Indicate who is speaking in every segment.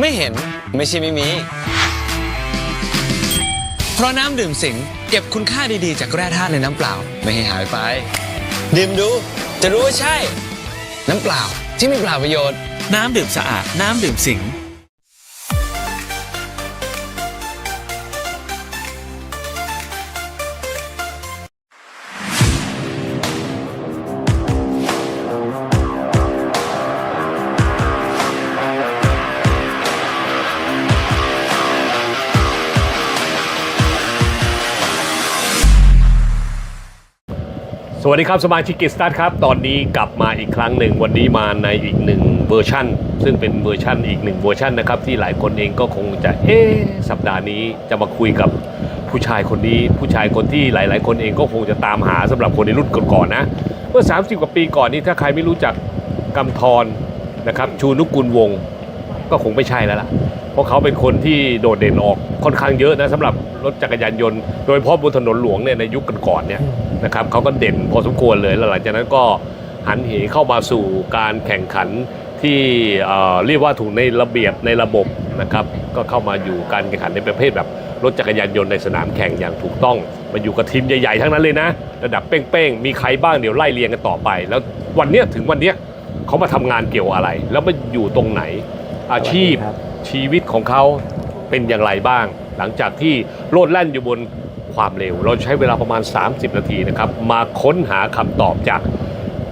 Speaker 1: ไม่เห็นไม่ใช่ไม่มี เพราะน้ำดื่มสิงเก็บคุณค่าดีๆ จากแร่ธาตุในน้ำเปล่า ไม่ให้หายไป ดื่มดู จะรู้ว่าใช่ น้ำเปล่าที่มีเปล่าประโยชน์
Speaker 2: น้ำดื่มสะอาด น้ำดื่มสิง
Speaker 3: วัสดีครับสมาชิกกิจสตาร์ทครับ ตอนนี้กลับมาอีกครั้งหนึ่ง วันนี้มาในอีกหนึ่งเวอร์ชันซึ่งเป็นเวอร์ชันอีกหนึ่งเวอร์ชันนะครับ ที่หลายคนเองก็คงจะเอ๊สัปดาห์นี้จะมาคุยกับผู้ชายคนนี้ ผู้ชายคนที่หลาย ๆ คนเองก็คงจะตามหาสำหรับคนในรุ่นก่อนๆนะ เมื่อ 30 กว่าปีก่อนนี้ถ้าใครไม่รู้จักกำธรนะครับชูนุกกุลวงศ์ก็คงไม่ใช่แล้วล่ะ เพราะเขาเป็นคนที่โดดเด่นออกค่อนข้างเยอะนะสำหรับรถจักรยานยนต์ โดยเฉพาะบนถนนหลวงเนี่ยในยุคก่อนๆเนี่ยนะครับเขาก็เด่นพอสมควรเลยแล้วหลังจากนั้นก็หันเหเข้ามาสู่การแข่งขันที่เรียกว่าถูกในระเบียบในระบบนะครับก็เข้ามาอยู่การแข่งขันในประเภทแบบรถจักรยานยนต์ในสนามแข่งอย่างถูกต้องมาอยู่กับทีมใหญ่ๆทั้งนั้นเลยนะ ระดับเป้งๆ มีใครบ้างเดี๋ยวไล่เรียงกันต่อไป แล้ววันนี้ถึงวันนี้เขามาทำงานเกี่ยวอะไร แล้วมาอยู่ตรงไหนอาชีพ ชีวิตของเขาเป็นอย่างไรบ้าง หลังจากที่โลดแล่นอยู่บนความเร็ว เราใช้เวลาประมาณ 30 นาทีนะครับ มาค้นหาคำตอบจาก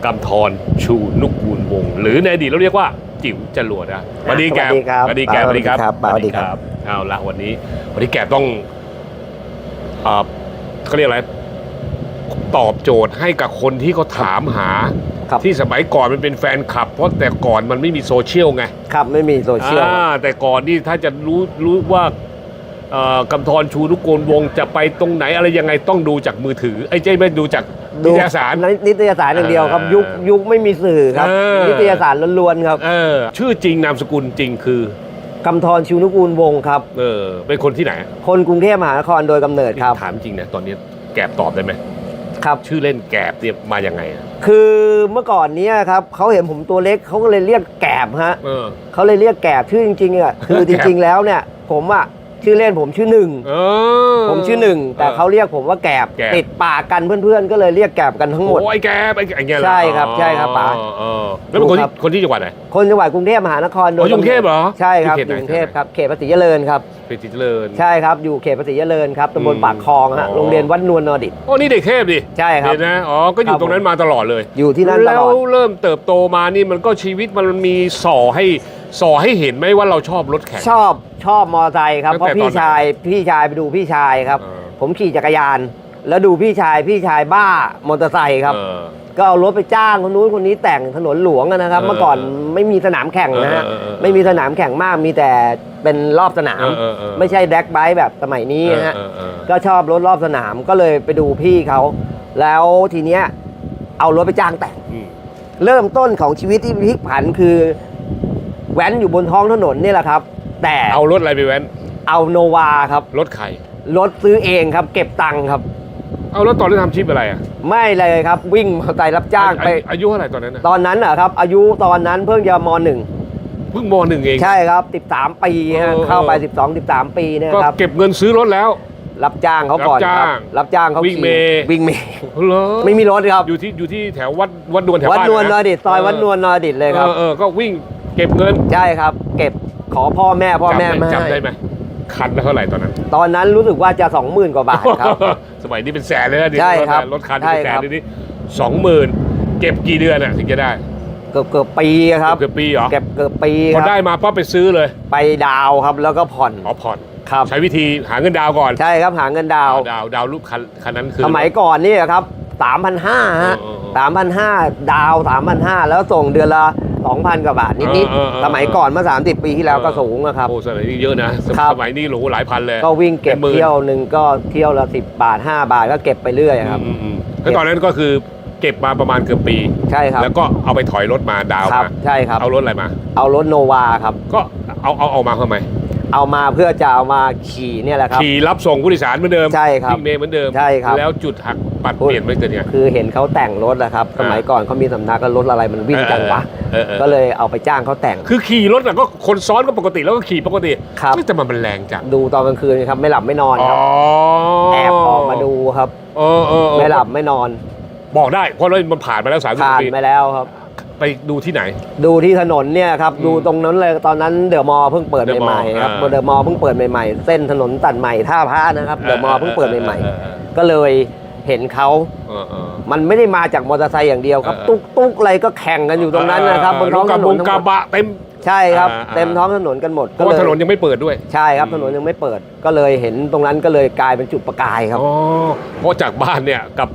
Speaker 3: กำธรชูนุกูลวงศ์หรือในอดีตเราเรียกว่าจิ๋วจรวดนะสวัสดีแก
Speaker 4: สวัสดีครับ
Speaker 3: สวัสดีแกสวัสดีครับ
Speaker 4: สวัสดีครับ
Speaker 3: เอาละวันนี้ วันนี้แกต้องเอ่อเขาเรียกอะไรตอบโจทย์ให้กับคนที่เขาถามหา
Speaker 4: ครับ
Speaker 3: ที่สมัยก่อนมันเป็นแฟนคลับ เพราะแต่ก่อนมันไม่มีโซเชียลไง
Speaker 4: ครับไม่มีโซเชียล
Speaker 3: อ่าแต่ก่อนนี่ถ้าจะรู้รู้ว่าเอ่อกำธรชูนุกโกลวงศ์จะไปตรงไหนอะไรยังไงต้องดูจากมือถือไอ้เจ๊ไม่ดูจากนิตยสาร
Speaker 4: นิตยสารอย่างเดียวครับ
Speaker 3: เออ
Speaker 4: ยุคยุคไม่มีสื่อครับ
Speaker 3: เออ
Speaker 4: นิตยสารล้วนๆครับ
Speaker 3: เออชื่อจริงนามสกุลจริงคือกำ
Speaker 4: ธรชิวนุกูลวงศ์ครับ
Speaker 3: เออเป็นคนที่ไหน
Speaker 4: คนกรุงเทพมหานครโดยกำเนิดครับ
Speaker 3: ถามจริงนะตอนนี้แกบตอบได้ไหม
Speaker 4: ครับ
Speaker 3: ชื่อเล่นแกบเนี่ยมายังไงอะ
Speaker 4: คือเมื่อก่อนเนี้ยครับเขาเห็นผมตัวเล็กเขาก็เลยเรียกแกบฮะ
Speaker 3: เออ
Speaker 4: เขาเลยเรียกแกบชื่อจริงๆอะคือจริง ๆ แล้วเนี่ย ผมอะชื่อเล่นผมชื่อหนึ่ง
Speaker 3: เออ
Speaker 4: ผมชื่อหนึ่งแต่เขาเรียกผมว่าแกบ
Speaker 3: แกบ
Speaker 4: ติดปากกันเพื่อนๆ ก็เลยเรียกแกบกันทั้งหมด
Speaker 3: โอ้ยแกบไอ้ไอ้เงี้ยเหอ
Speaker 4: ใช่ครับใช่ครับป๋า
Speaker 3: อ๋อเออแล้วเป็นคน
Speaker 4: ครั
Speaker 3: ที่
Speaker 4: บ
Speaker 3: คนที่จังหวัดไหน
Speaker 4: คนจังหวัดกรุงเทพมหานครโด
Speaker 3: อ๋อยอยู่กรุงเทพเหรอ
Speaker 4: ใช่ครับ
Speaker 3: อยู่เขตไหน
Speaker 4: อยู่กรุงเทพครับเขตภาษีเจริญครับ
Speaker 3: เพชรเจริญ
Speaker 4: ใช่ครับ อยู่เขตภาษีเจริญครับตำบล
Speaker 3: อืม
Speaker 4: ปากคลองฮะ
Speaker 3: อ๋อ
Speaker 4: โรงเรียนวัดนวลนอดิต
Speaker 3: โอ้นี่เด็กเทพดิ
Speaker 4: ใช่ครับ
Speaker 3: เห็นนะอ๋อก็อยู่
Speaker 4: ครับ
Speaker 3: ตรงนั้นมาตลอดเลย
Speaker 4: อยู่ที่นั่นต
Speaker 3: แล้
Speaker 4: ล
Speaker 3: ว
Speaker 4: อด
Speaker 3: เริ่มเติบโตมานี่มันก็ชีวิตมันมีส่อให้ส่อให้เห็นไหมว่าเราชอบรถแข่ง
Speaker 4: ชอบชอบมอไซค์ครับ
Speaker 3: ตั้ง
Speaker 4: เพราะ
Speaker 3: แต่ตอน
Speaker 4: พี่
Speaker 3: ไหน
Speaker 4: ชายพี่ชายไปดูพี่ชายครับ
Speaker 3: เออ
Speaker 4: ผมขี่จักรยาน แล้วดูพี่ชายพี่ชายบ้ามอเตอร์ไซค์ครับ
Speaker 3: เออ
Speaker 4: ก็เอารถไปจ้างคนนู้นคนนี้แต่งถนนหลวงอะนะครับ
Speaker 3: เออ
Speaker 4: เมื่อก่อนไม่มีสนามแข่งนะฮะ
Speaker 3: เออเออเออ
Speaker 4: ไม่มีสนามแข่งมาก มีแต่เป็นรอบสนาม
Speaker 3: เออเออเออ
Speaker 4: ไม่ใช่แดกไบค์แบบสมัยนี้ฮะ
Speaker 3: เออเออเออ
Speaker 4: ก็ชอบรถรอบสนามก็เลยไปดูพี่เขา แล้วทีเนี้ยเอารถไปจ้างแต่ง
Speaker 3: อืม
Speaker 4: เริ่มต้นของชีวิตที่พลิกผันคือแว้นอยู่บนท้องถนนนี่แหละครับ แต่
Speaker 3: เอารถอะไรไปแว้น
Speaker 4: เอาโนวาครับ
Speaker 3: รถใคร
Speaker 4: รถซื้อเองครับ เก็บตังค์ครับ
Speaker 3: เอาแล้วตอนนั้นทำชิปอะไรอะ
Speaker 4: ไม่เลยครับ วิ่งมอเตอร์ไซค์รับจ้างไป
Speaker 3: อายุอายุเท่าไหร่ตอนนั้นน่ะ
Speaker 4: ตอนนั้นอะครับ อายุตอนนั้นเพิ่งจะมหนึ่ง
Speaker 3: เพิ่งมหนึ่งเอง
Speaker 4: ใช่ครับ 13 ปีฮะ
Speaker 3: เออ
Speaker 4: เข้าไป 12 13 ปีเนี่ย
Speaker 3: ก็
Speaker 4: ครับ
Speaker 3: เก็บเงินซื้อรถแล้ว
Speaker 4: รับจ้างเขาก่อน
Speaker 3: รับ
Speaker 4: ค
Speaker 3: จ้า
Speaker 4: รับ
Speaker 3: ง
Speaker 4: รับจ้างเขา
Speaker 3: วิ่ง
Speaker 4: ขี่
Speaker 3: เมย์
Speaker 4: วิ่งเมย์
Speaker 3: เหรอ
Speaker 4: ไม่มีรถครับ
Speaker 3: อยู่ที่อยู่ที่แถววัดวัดนวลแถว
Speaker 4: วัด
Speaker 3: บ้าน
Speaker 4: นวลนอ
Speaker 3: นะ
Speaker 4: ดิตซอยวัดนวลนอดิตเลยครับ
Speaker 3: เออเออก็วิ่งเก็บเงิน
Speaker 4: ใช่ครับ เก็บขอพ่อแม่พ่อแม่
Speaker 3: จำได้
Speaker 4: มา
Speaker 3: จำได้ไหม คันละเท่าไหร่ตอนนั้น
Speaker 4: ตอนนั้นรู้สึกว่าจะ20,000กว่าบาทครับ
Speaker 3: สมัยนี้เป็นแสนเลยนะเดี๋ยว
Speaker 4: ใช่ครับ
Speaker 3: รถคัน
Speaker 4: ใช่
Speaker 3: เป็นแส
Speaker 4: คนรับ
Speaker 3: เดี๋ยวนี้สองหมื่นเก็บกี่เดือนอะถึงจะได้
Speaker 4: เกือบเกือบปีครับ
Speaker 3: เกือบปีเหรอ
Speaker 4: เก็บเกือบปี
Speaker 3: พอ
Speaker 4: ครับ
Speaker 3: ได้มาปั๊บไปซื้อเลย
Speaker 4: ไปดาวน์ครับแล้วก็ผ่อน
Speaker 3: อ๋อผ่อน
Speaker 4: ครับ
Speaker 3: ใช้วิธีหาเงินดาวน์ก่อน
Speaker 4: ใช่ครับหาเงินดาวน์
Speaker 3: ดาวน์ดาวน์รูปคันคันนั้นคือ
Speaker 4: สมัยก่อนนี่ครับ3,500ฮะ
Speaker 3: เออเออเออ
Speaker 4: 3,500ดาว3,500แล้วส่งเดือนละ 2,000 กว่าบาทนิด
Speaker 3: เออเออเออ
Speaker 4: ๆ สมัยก่อนเมื่อ 30 ปีที่แล้วก็สูงอะครับ
Speaker 3: โอ้สมัยนี้เยอะนะส
Speaker 4: ครับ
Speaker 3: สมัยนี้โหหลายพันเลย
Speaker 4: ก็วิ่งเก็บ
Speaker 3: ป็นหมื่น
Speaker 4: เที่ยวหนึ่งก็เที่ยวละ 10 บาท 5 บาทก็เก็บไปเรื่อยครับ
Speaker 3: อืมอืมแล้วตอนนั้นก็คือเก็บมาประมาณเกือบปี
Speaker 4: ใช่ครับ
Speaker 3: แล้วก็เอาไปถอยรถมาดาวน์
Speaker 4: ครับ
Speaker 3: มา
Speaker 4: ใช่ครับ
Speaker 3: เอารถอะไรมา
Speaker 4: เอารถโนวาครับ
Speaker 3: ก็เอาเอาเอามาทำไม
Speaker 4: เอามาเพื่อจะเอามาขี่เนี่ยแหละครับ
Speaker 3: ขี่รับส่งผู้โดยสารเหมือนเดิม
Speaker 4: ใช่ครับ
Speaker 3: วิ่งเมย์เหมือนเดิม
Speaker 4: ใช่ครับ
Speaker 3: แล้วจุดหักปัดเปลี่ยนไม่เกินเนี่ย
Speaker 4: คือเห็นเขาแต่งรถนะครับ สมัยก่อนเขามีสำนักก็รถอะไรมันวิ่งจังวะ
Speaker 3: เออเออ
Speaker 4: ก็เลยเอาไปจ้างเขาแต่ง
Speaker 3: คือขี่รถน่ะก็คนซ้อนก็ปกติแล้วก็ขี่ปกติ
Speaker 4: ครับ
Speaker 3: เฮ้ยแต่มันมันแรงจัง
Speaker 4: ดูตอนกลางคืนครับไม่หลับไม่นอนครับแอบออกมาดูครับ
Speaker 3: เออเออเออ
Speaker 4: ไม่หลับไม่นอน
Speaker 3: บอกได้เพราะเรามันผ่านมาแล้วสามสิบ
Speaker 4: ผ่าน
Speaker 3: ปี
Speaker 4: ไปแล้วครับ
Speaker 3: ไปดูที่ไหน
Speaker 4: ดูที่ถนนเนี่ยครับ
Speaker 3: อืม
Speaker 4: ดูตรงนั้นเลยตอนนั้นเดอะมอลล์เพิ่งเปิด
Speaker 3: The
Speaker 4: ใหม่
Speaker 3: Mall
Speaker 4: ๆครับ
Speaker 3: อ่า
Speaker 4: เดอะมอลล์เพิ่งเปิดใหม่ๆ เส้นถนนตัดใหม่ท่าพระนะครับเดอะมอลล์เพิ่งเปิดใหม่
Speaker 3: เออเออ
Speaker 4: ๆก็เลยเห็นเขา
Speaker 3: เออเออ
Speaker 4: มันไม่ได้มาจากมอเตอร์ไซค์อย่างเดียวครับ
Speaker 3: เออ
Speaker 4: ตุ๊กตุ๊กอะไรก็แข่งกันอยู่ตรงนั้นนะครับบนท้องถนน
Speaker 3: รถกระบะ
Speaker 4: ทั้งหมด
Speaker 3: กระบะเต็ม
Speaker 4: ใช่ครับ
Speaker 3: อ่าอ่า
Speaker 4: เต็มท้องถนนกันหมด
Speaker 3: เพ
Speaker 4: ก็
Speaker 3: ราะ
Speaker 4: เล
Speaker 3: ว่ายถนนยังไม่เปิดด้วย
Speaker 4: ใช่ครับ
Speaker 3: อืม
Speaker 4: ถนนยังไม่เปิด ก็เลยเห็นตรงนั้นก็เลยกลายเป็นจุดประกายครับ
Speaker 3: อ๋อเพราะจากบ้านเนี่ยกับ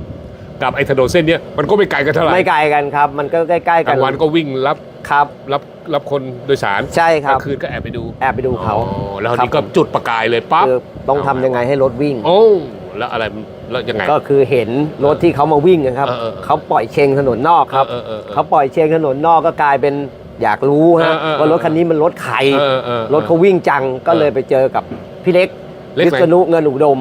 Speaker 3: กับไอ้ถนนเส้นเนี้ยมันก็ไม่ไกลกันเท่าไหร่
Speaker 4: ไม่ไกลกันครับ มันก็ใกล้ๆ
Speaker 3: ก
Speaker 4: กั
Speaker 3: ลานงวันก็วิ่งรับ
Speaker 4: ครับ
Speaker 3: รับรับคนโดยสาร
Speaker 4: ใช่ค
Speaker 3: ก
Speaker 4: รั
Speaker 3: ลา
Speaker 4: บ
Speaker 3: งคืนก็แอบไปดู
Speaker 4: แอบไปดูเขา
Speaker 3: อ๋อแล้ว
Speaker 4: ครับ
Speaker 3: นี่ก็จุดประกายเลยปั๊บ
Speaker 4: คือต้องทำยังไงให้รถวิ่ง
Speaker 3: โอ้แล้วอะไรแล้วยังไง
Speaker 4: ก็คือเห็นรถที่เขามาวิ่งนะครับ
Speaker 3: เออเออเออ
Speaker 4: เขาปล่อยเชงถนนนอกครับ
Speaker 3: เออเออเออ
Speaker 4: เขาปล่อยเชงถนนนอกก็กลายเป็นอยากรู้ฮะ
Speaker 3: เออเออเออ
Speaker 4: ว่ารถคันนี้มันรถใคร
Speaker 3: เออเออ
Speaker 4: รถเขาวิ่งจังก็เลยไปเจอกับพี่เล็ก
Speaker 3: เล็ก
Speaker 4: วิ
Speaker 3: ไหน
Speaker 4: ษณุเงินอุดม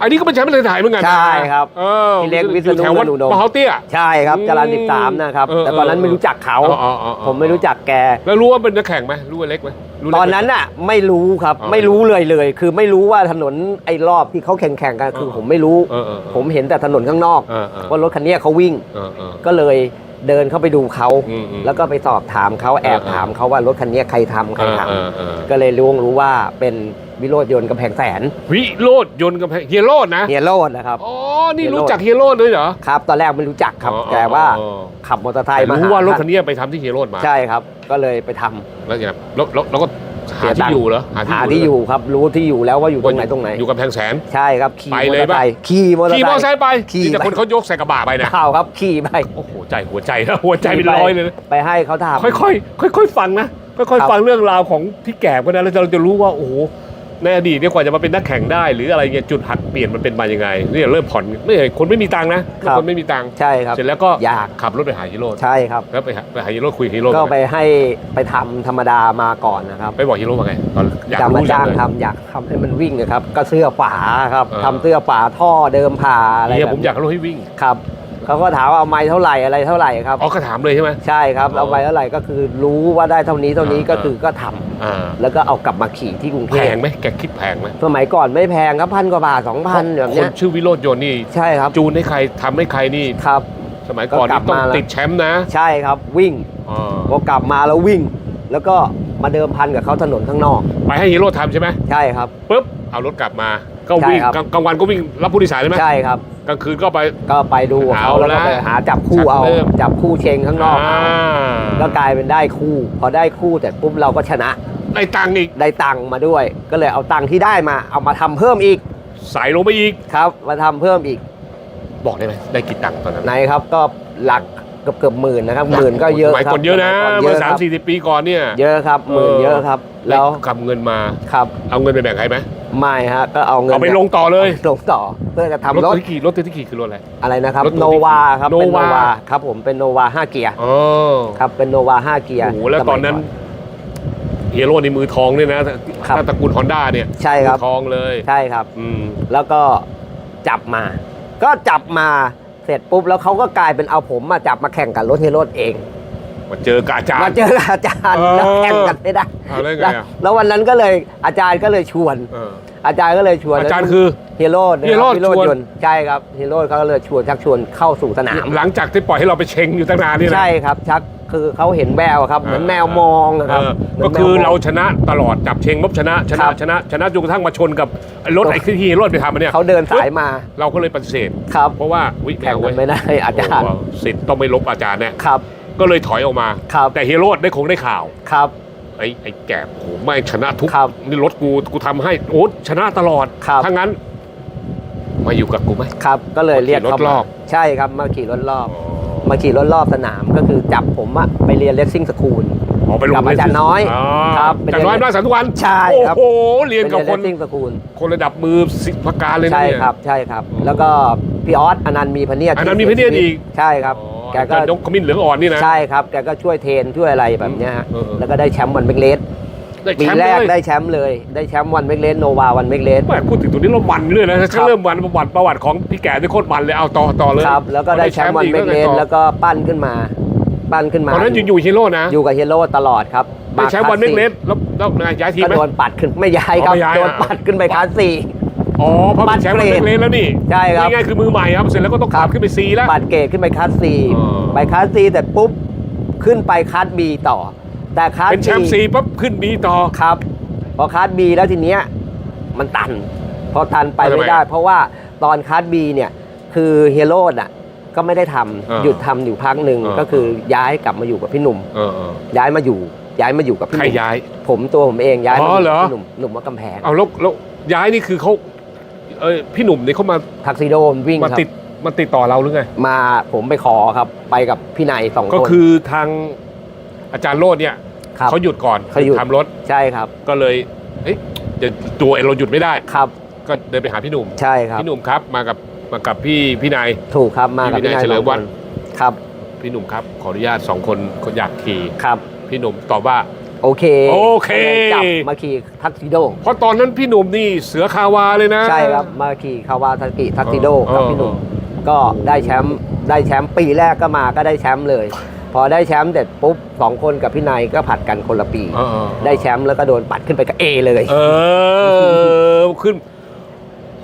Speaker 3: อันนี้ก็เป็นแชมป์ประเทศไทยเหมือนกันนะ
Speaker 4: ใช่ครับ
Speaker 3: เออ
Speaker 4: พี่เล็กวิษณุ
Speaker 3: อยู่แถววัด
Speaker 4: เงินอุดม
Speaker 3: มหาเตี้ย
Speaker 4: ใช่ครับ
Speaker 3: อืม
Speaker 4: จรัญสิบสามนะครับ
Speaker 3: เออ
Speaker 4: แต่ตอนนั้น
Speaker 3: เออ
Speaker 4: ไม่รู้จักเขา
Speaker 3: อ๋ออ๋ออ๋ออ๋อ
Speaker 4: ผมไม่รู้จักแก
Speaker 3: แล้วรู้ว่าเป็นนักแข่งไหมรู้ว่าเล็กไหมรู้เล็ก
Speaker 4: ต
Speaker 3: ไหม
Speaker 4: อนนั้นน่ะไม่รู้ครับ
Speaker 3: อ๋อ
Speaker 4: ไม่รู้เลยเลย คือไม่รู้ว่าถนนไอ้รอบที่เขาแข่งแข่งๆกันคือ
Speaker 3: เออ
Speaker 4: ผมไม่รู้
Speaker 3: เออเออเออ
Speaker 4: ผมเห็นแต่ถนนข้างนอก
Speaker 3: เออเออ
Speaker 4: ว่ารถคันเนี้ยเขาวิ่ง
Speaker 3: เออเออ
Speaker 4: ก็เลยเดินเข้าไปดูเขา
Speaker 3: อืมอืม
Speaker 4: แล้วก็ไปสอบถามเขาแอบ
Speaker 3: เออเออ
Speaker 4: ถามเขาว่ารถคันเนี้ยใครทำใครทำ
Speaker 3: เออเออเออ
Speaker 4: ก็เลยรู้รู้ว่าเป็น วิโรจน์ยนต์กำแพงแสน
Speaker 3: วิโรดยนต์กำแพงเฮียโรดนะ
Speaker 4: เฮียโรดนะครับ
Speaker 3: อ๋อ นี่รู้จักเฮียโรดด้วยเหรอ
Speaker 4: ครับ ตอนแรกไม่รู้จักครับ
Speaker 3: อ๋อ
Speaker 4: แต่ว่า
Speaker 3: อ๋อ
Speaker 4: ขับมอเตอร์ไซ
Speaker 3: แต่
Speaker 4: ค์มา
Speaker 3: รู้
Speaker 4: ห
Speaker 3: ว่ารถ
Speaker 4: ท่
Speaker 3: คันนี้ไปทำที่เฮียโรดมา
Speaker 4: ใช่ครับ ก็เลยไปทำ
Speaker 3: แล้วยังไงแล้วแล้วแล้วก็หา
Speaker 4: เสียตั
Speaker 3: ที่
Speaker 4: งค์
Speaker 3: อยู่เหรอ
Speaker 4: หาที่อยู่ครับ รู้ที่อยู่แล้วว่าอยู่ตรงไหนตรงไหน
Speaker 3: อยู่กำแพงแสน
Speaker 4: ใช่ครับ ขี่
Speaker 3: ไป
Speaker 4: มอ
Speaker 3: เลย
Speaker 4: เตอร์
Speaker 3: ปะ
Speaker 4: ไซค์ขี่มอเตอร์
Speaker 3: ขี่มอเตอร์
Speaker 4: ไซ
Speaker 3: ไซ
Speaker 4: ค์
Speaker 3: ค์ไป
Speaker 4: ขี่
Speaker 3: มีแต่
Speaker 4: ไป
Speaker 3: คนเขายกใส่กระบะไปนะ
Speaker 4: ข่าวครับ ขี่ไป
Speaker 3: โอ้โห ใจหัวใจนะหัวใจเป็นร้อยเลยนะ
Speaker 4: ไปให้เขาทำ
Speaker 3: ค่อยๆ ค่อย ๆ ฟังนะ ค่อย
Speaker 4: ครับ
Speaker 3: ๆฟังเรื่องราวของพี่แก่ก็นะแล้วเราจะรู้ว่า โอ้โห ในอดีตเนี่ยกว่าจะมาเป็นนักแข่งได้ หรืออะไรเงี้ยจุดหักเปลี่ยนมันเป็นมายังไงเนี่ยเริ่มผ่อนไม่ใช่คนไม่มีตังค์นะคนไม่มีตังค์
Speaker 4: ใช่ครับ
Speaker 3: เสร็จแล้วก็
Speaker 4: อยาก
Speaker 3: ขับรถไปหาฮีโร่
Speaker 4: ใช่ครับ
Speaker 3: แล้วไปหาไปหาฮีโร่คุยกับฮีโร่
Speaker 4: ก็
Speaker 3: ว่า
Speaker 4: ไป
Speaker 3: ไง
Speaker 4: ให้ไปทำธรรมดามาก่อนนะครับ
Speaker 3: ไปบอกฮีโร่ว่าไงตอนอยาก
Speaker 4: จะมา
Speaker 3: รู้จั
Speaker 4: จ้าง
Speaker 3: เลย
Speaker 4: ทำอยากทำให้มันวิ่งนะครับก็เสื้อฝาครับ
Speaker 3: เออ
Speaker 4: ทำเสื้อฝาท่อเดิมผ่าอะไร
Speaker 3: เฮีย
Speaker 4: แบบ
Speaker 3: ผมอยากให้รถให้วิ่ง
Speaker 4: ครับ เขาก็ถามว่าเอาไม้เท่าไหร่อะไรเท่าไหร่ครับ
Speaker 3: อ๋อก็ถามเลยใช่ไหม
Speaker 4: ใช่ครับ
Speaker 3: อ๋อ
Speaker 4: เอาไม้เท่าไหร่ก็คือรู้ว่าได้เท่านี้เท่านี้
Speaker 3: อ่า
Speaker 4: ก็คือก็ทำ
Speaker 3: อ่า
Speaker 4: แล้วก็เอากลับมาขี่ที่กรุงเท
Speaker 3: แพ
Speaker 4: พ
Speaker 3: งไหมแกคิดแพงไหม
Speaker 4: สมัยก่อนไม่แพงครับพันกว่าบาทสองพันแบบ
Speaker 3: ค
Speaker 4: เนี้
Speaker 3: น
Speaker 4: ย
Speaker 3: ชื่อวิโรจน์โยนนี่
Speaker 4: ใช่ครับ
Speaker 3: จูนให้ใครทำให้ใครนี่
Speaker 4: ครับ
Speaker 3: สมัยก่อน
Speaker 4: ก็กลั
Speaker 3: นี่
Speaker 4: บ
Speaker 3: ต้อง
Speaker 4: มาแล้ว
Speaker 3: ติดแชมป์นะ
Speaker 4: ใช่ครับวิ่ง
Speaker 3: อ่า
Speaker 4: พอกลับมาแล้ววิ่ง แล้วก็มาเดิมพันกับเขาถนนข้างนอก
Speaker 3: ไปให้ฮีโร่ทำใช่ไหม
Speaker 4: ใช่ครับ
Speaker 3: ปุ๊บเอารถกลับมา ก็วิ่ง
Speaker 4: ใช่ครับ
Speaker 3: กลางกลางวันก็วิ่งรับผู้โดยสารใช่ไหม
Speaker 4: ใช่ครับ
Speaker 3: กลางคืนก็ไป
Speaker 4: ก็ไปดูกับเขา
Speaker 3: เอา
Speaker 4: แล้วก็
Speaker 3: ละ
Speaker 4: ไปหาจับคู่
Speaker 3: ชัก
Speaker 4: เอา
Speaker 3: เริ่ม
Speaker 4: จับคู่เชงข้างนอกเอา
Speaker 3: อ่า
Speaker 4: ก็กลายเป็นได้คู่ พอได้คู่แต่ปุ๊บเราก็ชนะ
Speaker 3: ได้ตังค์อีก
Speaker 4: ได้ตังค์มาด้วย ก็เลยเอาตังค์ที่ได้มา เอามาทำเพิ่มอีก
Speaker 3: ใส่ลงไปอีก
Speaker 4: ครับ มาทำเพิ่มอีก
Speaker 3: บอกได้ไหมได้กี่ตังค์ตอนนั้น
Speaker 4: ไหนครับก็หลักเกือบเกือบหมื่นนะครับหมื่นก็เยอะ
Speaker 3: สมัย
Speaker 4: ครับ
Speaker 3: ก่อนเยอะนะ
Speaker 4: สมัยก่
Speaker 3: เมื่อ
Speaker 4: เย
Speaker 3: สาม
Speaker 4: ครับ
Speaker 3: สี่สิบปีก่อนเนี่ย
Speaker 4: เยอะครับหมื่นเยอะครับ แล้ว
Speaker 3: กำเงินมา
Speaker 4: ครับ
Speaker 3: เอาเงินไปแบ่งใครไหม
Speaker 4: ไม่ฮะก็เอาเงิน
Speaker 3: เอาไปลงต่อเลย
Speaker 4: ลงต่อเพื่อจะทำ
Speaker 3: รถ
Speaker 4: รถ
Speaker 3: ที่ขี่รถที่ขี่คือรถอะไร
Speaker 4: อะไรนะครับ
Speaker 3: รถ
Speaker 4: โนวาครับเป็นโน
Speaker 3: Nova
Speaker 4: วาครับผมเป็นโนวา5เกียร์
Speaker 3: อ๋อ
Speaker 4: ครับเป็นโนวา5เกียร์
Speaker 3: โอ้โหแล้ว
Speaker 4: สมัย
Speaker 3: ตอนนั้นเฮียโร่ในมือทองเนี่ยนะ
Speaker 4: ครับ
Speaker 3: ถ้าตระกูลฮอนด้าเนี่ย
Speaker 4: ใช่ครับ
Speaker 3: มือทองเลย
Speaker 4: ใช่ครับ
Speaker 3: อืม
Speaker 4: แล้วก็จับมา ก็จับมาเสร็จปุ๊บแล้วเขาก็กลายเป็นเอาผมมาจับมาแข่งกับรถเฮโรดเอง
Speaker 3: มาเจอกับอาจาร
Speaker 4: มา
Speaker 3: ย์
Speaker 4: เจอกับอาจารย์
Speaker 3: เออ
Speaker 4: แล้วแข่งกันไม่ได้
Speaker 3: เอาได้ไง
Speaker 4: แล้ว
Speaker 3: อะ
Speaker 4: แล้ววันนั้นก็เลยอาจารย์ก็เลยชวน
Speaker 3: เออ
Speaker 4: อาจารย์ก็เลยชวน
Speaker 3: อาจารย์คือ
Speaker 4: เฮโรด
Speaker 3: เฮียโรด
Speaker 4: เฮโรด
Speaker 3: ชวน
Speaker 4: ยนต์ใช่ครับเฮโรดเขาก็เลยชวนชักชวนเข้าสู่สนาม
Speaker 3: หลังจากที่ปล่อยให้เราไปเชงอยู่ตั้งนานนี่นะ
Speaker 4: ใช่ครับชักคือเขาเห็นแววครับเหมือน
Speaker 3: เออ
Speaker 4: แมวมองนะครับ
Speaker 3: เออ
Speaker 4: หมื
Speaker 3: ก็
Speaker 4: นแมว
Speaker 3: คือ
Speaker 4: มง
Speaker 3: เราชนะตลอดจับเชงมบชนะช
Speaker 4: ครั
Speaker 3: นะ
Speaker 4: บ
Speaker 3: ชนะชนะจนกระทั่งมาชนกับไอ้รถไอ้ที่เฮียโร่ไปทำมาเนี่ย
Speaker 4: เขาเดินสายมา
Speaker 3: เราก็เลยปฏิเสธ
Speaker 4: ครับ
Speaker 3: เพราะว่าวิ
Speaker 4: แข่งกันไม่ได้อาจารย์
Speaker 3: โโหสิทธิ์ต้องไม่ลบอาจารย์เนี่ย
Speaker 4: ครับ
Speaker 3: ก็เลยถอยออกมา
Speaker 4: ครับ
Speaker 3: แต่เฮียโร่ได้คงได้ข่าว
Speaker 4: ครับ
Speaker 3: ไอ้ไอ้แก่โอ้โหไม่ชนะทุก
Speaker 4: ครับ
Speaker 3: นี่รถกูกูทำให้โอ้ชนะตลอด
Speaker 4: ครับ
Speaker 3: ถ้างั้น มาอยู่กับกูไหม
Speaker 4: ครับก็เลยเรียก
Speaker 3: ขี่รถ
Speaker 4: เขา
Speaker 3: ร
Speaker 4: มา
Speaker 3: อบ
Speaker 4: ใช่ครับมาขี่รถรอบ มาขี่รถรอบสนามก็คือจับผมอะไปเรียนเลสซิ่งสคูล
Speaker 3: อ๋อไปลง
Speaker 4: กับอาจารย์น้อยครับ
Speaker 3: อาจารย์น้อยมาสามทุกวัน
Speaker 4: ใช่ครับ
Speaker 3: โอ้โหเรียน
Speaker 4: ไป
Speaker 3: กับ
Speaker 4: เรียน
Speaker 3: ค
Speaker 4: เล
Speaker 3: น
Speaker 4: สซิ่งสคูล
Speaker 3: คนระดับมือสิบประการเลยนะ
Speaker 4: ใช่
Speaker 3: เนี่ย
Speaker 4: ครับใช่ครับ
Speaker 3: อืม
Speaker 4: แล้วก็พี่ออสอนันต์มีพเนียด
Speaker 3: อนันต์มีพเนียดอีก
Speaker 4: ใช่ครับ
Speaker 3: อ๋อ
Speaker 4: แกก็
Speaker 3: อาจารย์ยกขมิ้นเหลืองอ่อนนี่นะ
Speaker 4: ใช่ครับแกก็ช่วยเทรนช่วยอะไรแบบเนี้ยฮะ
Speaker 3: เออเออ
Speaker 4: แล้วก็ได้แชมป์วันเบงเลส
Speaker 3: ได้
Speaker 4: ปี
Speaker 3: แชมป์
Speaker 4: แรก
Speaker 3: เลย
Speaker 4: ได้แชมป์เลยได้แชมป์วันเมกเลสโนวาวันเมกเลส
Speaker 3: แม่พูดถึงตัวนี้เรามันเลยนะ
Speaker 4: ครั
Speaker 3: ถ้า
Speaker 4: บ
Speaker 3: เริ่มมันประวัติประวัติของพี่แก่นี่โคตรมันเลยเอาต่อต่อเลย
Speaker 4: ครับแล้วก็ได้แชมป์วันเมกเลสแล้วก็ปั้นขึ้นมา ปั้นขึ้นมา
Speaker 3: ตอนนั้นอยู่อยู่ฮีโร่นะ
Speaker 4: อยู่กับเฮโร่ตลอดครับ
Speaker 3: ได้แชมป์วันเมกเล
Speaker 4: ส
Speaker 3: สแล้วแล้วนายย้ายทีม
Speaker 4: ก็
Speaker 3: ไหม
Speaker 4: โดนปัดขึ้นไม่ย้ายครับ
Speaker 3: อ๋อไม่ย้าย
Speaker 4: โดน
Speaker 3: อะ
Speaker 4: ปัดขึ้นไปคลาสสี่
Speaker 3: อ๋อเพราะเป็นแชมป์วันเมกเลสแล้วนี่
Speaker 4: ใช่ครับ
Speaker 3: นี่ไงคือมือใหม่ครับเสร็จแล้วก็ต้อง
Speaker 4: ครั
Speaker 3: ขั
Speaker 4: บ
Speaker 3: บขึ้นไปซีแล้ว
Speaker 4: ปัดเกรดขึ้นไปคลาสสี่
Speaker 3: อ๋อ
Speaker 4: ไปคลาสสี่แต่ปุ๊บขึ้นไปคลาสบีต่อ แต่คลาส
Speaker 3: เป็นแชมป์ซีปั๊บขึ้นบีต่อ
Speaker 4: ครับพอคลาสบีแล้วทีเนี้ยมันตัน พอตันไป
Speaker 3: ทำไม
Speaker 4: ไม่ได้ เพราะว่าตอนคลาสบีเนี่ยคือเฮโร่น่ะก็ไม่ได้ทำ
Speaker 3: อ่า
Speaker 4: หยุดทำอยู่พักหนึ่ง
Speaker 3: อ่า
Speaker 4: ก็คือย้ายกลับมาอยู่กับพี่หนุ่ม
Speaker 3: เออเออ
Speaker 4: ย้ายมาอยู่ย้ายมาอยู่กับพี่
Speaker 3: ใค
Speaker 4: ห
Speaker 3: ร
Speaker 4: นุ่ม
Speaker 3: ย้าย
Speaker 4: ผมตัวผมเองย้ายมา
Speaker 3: อ๋
Speaker 4: อ
Speaker 3: อยู่เหร
Speaker 4: กับ
Speaker 3: อ
Speaker 4: พี่หนุ่มหนุ่มว่ากำแพง
Speaker 3: เอาแล้วแล้วย้ายนี่คือเขา เออพี่หนุ่มนี่เขามา
Speaker 4: ทักซิโดมวิ่ง
Speaker 3: มา
Speaker 4: ครับ
Speaker 3: ติดมาติดต่อเราหรือไง
Speaker 4: มาผมไปขอครับ ไปกับพี่นายสองคน
Speaker 3: ก็คือทางอาจารย์โรดเนี่ย
Speaker 4: ครับ
Speaker 3: เขาหยุดก่อน
Speaker 4: เขาหยุด
Speaker 3: ทำรถ
Speaker 4: ใช่ครับ
Speaker 3: ก็เลยเฮ้ยจะตัวเองเราหยุดไม่ได้
Speaker 4: ครับ
Speaker 3: ก็เดินไปหาพี่หนุ่ม
Speaker 4: ใช่ครับ
Speaker 3: พี่หนุ่มครับมากับมากับพี่พี่นาย
Speaker 4: ถูกครับมากับ
Speaker 3: พี่
Speaker 4: พี่
Speaker 3: วินั
Speaker 4: นายย
Speaker 3: เฉลิม
Speaker 4: สอง
Speaker 3: วั
Speaker 4: ค
Speaker 3: ฒ
Speaker 4: น
Speaker 3: น์
Speaker 4: ครับ
Speaker 3: พี่หนุ่มครับขออนุญาตสองคนคนอยากขี่
Speaker 4: ครับ
Speaker 3: พี่หนุ่มตอบว่า
Speaker 4: โอเค
Speaker 3: โอเค
Speaker 4: ก็ลยจับมาขี่ทักซิโด
Speaker 3: เพราะตอนนั้นพี่หนุ่มนี่เสือคาวาเลยนะ
Speaker 4: ใช่ครับมาขี่คาวาทากิทักซิโด
Speaker 3: เออ
Speaker 4: ครับพี่หนุ่มก็ได้แชมป์ได้แชมป์ปีแรกก็มาก็ได้แชมป์เลย พอได้แชมป์เสร็จปุ๊บสองคนกับพี่นายก็ผัดกันคนละปี
Speaker 3: เออเออ
Speaker 4: ได้แชมป์แล้วก็โดนปัดขึ้นไปกับเอเลย
Speaker 3: เออขึ้น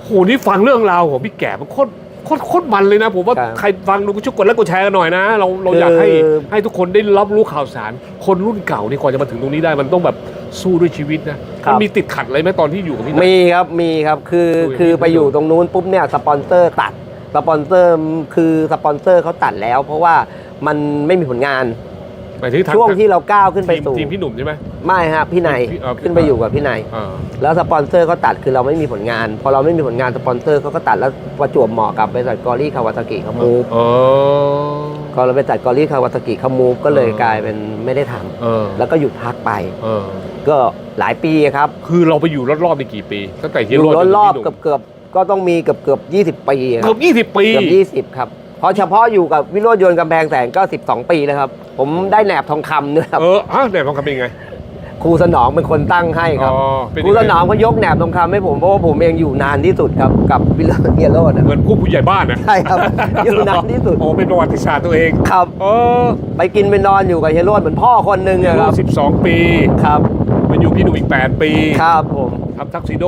Speaker 3: โหนี่ฟังเรื่องราวของพี่แก่มันโคตร โคตรโคตรมันเลยนะ ผมว่า
Speaker 4: ครับ
Speaker 3: ใครฟังดูก็ช่วยกดไลค์กดแชร์กันหน่อยนะ เราเราอยากให้
Speaker 4: คือ
Speaker 3: ให้ทุกคนได้รับรู้ข่าวสาร คนรุ่นเก่านี่ก่อนจะมาถึงตรงนี้ได้มันต้องแบบสู้ด้วยชีวิตนะมันมีติดขัดอะไรไหมตอนที่อยู่กับพี่นัท
Speaker 4: มีครับมีครับคือ
Speaker 3: คุย
Speaker 4: คือ
Speaker 3: คุย
Speaker 4: ไปอยู่ตรงนู้นปุ๊บเนี่ยสปอนเซอร์ตัดสปอนเซอร์คือสปอนเซอร์เขาตัดแล้ว เพราะว่ามันไม่มีผลงาน
Speaker 3: หมายถึงทา
Speaker 4: ช่วงที่เราก้าวขึ้นไป
Speaker 3: ทีม
Speaker 4: สู่
Speaker 3: ทีมพี่หนุ่มใช่ไหม
Speaker 4: ไม่ครับพี่นาย
Speaker 3: พี่เอ่อ
Speaker 4: ขึ้นไปอยู่กับพี่นาย
Speaker 3: อ่า
Speaker 4: แล้วสปอนเซอร์เขาตัดคือเราไม่มีผลงาน พอเราไม่มีผลงานสปอนเซอร์เขาก็ตัดแล้วประจวบเหมาะกับบริษัทกอรี่คาวาซากิเขามูฟ
Speaker 3: อ๋อ
Speaker 4: ก็เราไปจัดกอรี่คาวาซากิเขามูฟก็เลย
Speaker 3: เออ
Speaker 4: กลายเป็นไม่ได้ทำ
Speaker 3: เออ
Speaker 4: แล้วก็หยุดพักไป
Speaker 3: เออ
Speaker 4: ก็หลายปีครับ
Speaker 3: คือเราไปอยู่รอบๆในกี่ปีตั้งแต่
Speaker 4: อ
Speaker 3: เฮีย
Speaker 4: ยู่
Speaker 3: โรด
Speaker 4: รอบ
Speaker 3: จน
Speaker 4: ๆ
Speaker 3: ถึง
Speaker 4: เกือบเกือบๆก็ต้องมีเกือบเกือบยี่สิบปีค
Speaker 3: เกื
Speaker 4: รั
Speaker 3: อ
Speaker 4: บบ
Speaker 3: ยี่สิบปี
Speaker 4: เกือบยี่สิบครับ เพราะเฉพาะอยู่กับวิโรจน์ยนต์กำแพงแสนก็ 12 ปีแล้วครับ ผมได้แหนบทองคำด้วยครับ
Speaker 3: เออฮะเนี่ยทองคำเป็นยังไง
Speaker 4: ครูสนองเป็นคนตั้งให้ครับ
Speaker 3: อ๋อเป็น
Speaker 4: ครูสนองเขายกแหนบทองคำให้ผมเพราะว่าผมเองอยู่นานที่สุดครับกับวิโรจน์เฮียโรด
Speaker 3: เหมือนผู้ผู้ใหญ่บ้านนะ
Speaker 4: ใช่ครับ อยู่นานที่สุด
Speaker 3: โอ้เป็นประวัติศาสตร์ตัวเอง
Speaker 4: ครับ
Speaker 3: เออ
Speaker 4: ไปกินไปนอนอยู่กับเฮียโรดเหมือนพ่อคนหนึ่งอะครับ
Speaker 3: สิบสองปี
Speaker 4: ครับ
Speaker 3: มาอยู่พี่หนุ่มอีก 8 ปี
Speaker 4: ครับผม
Speaker 3: ทำทักซิโด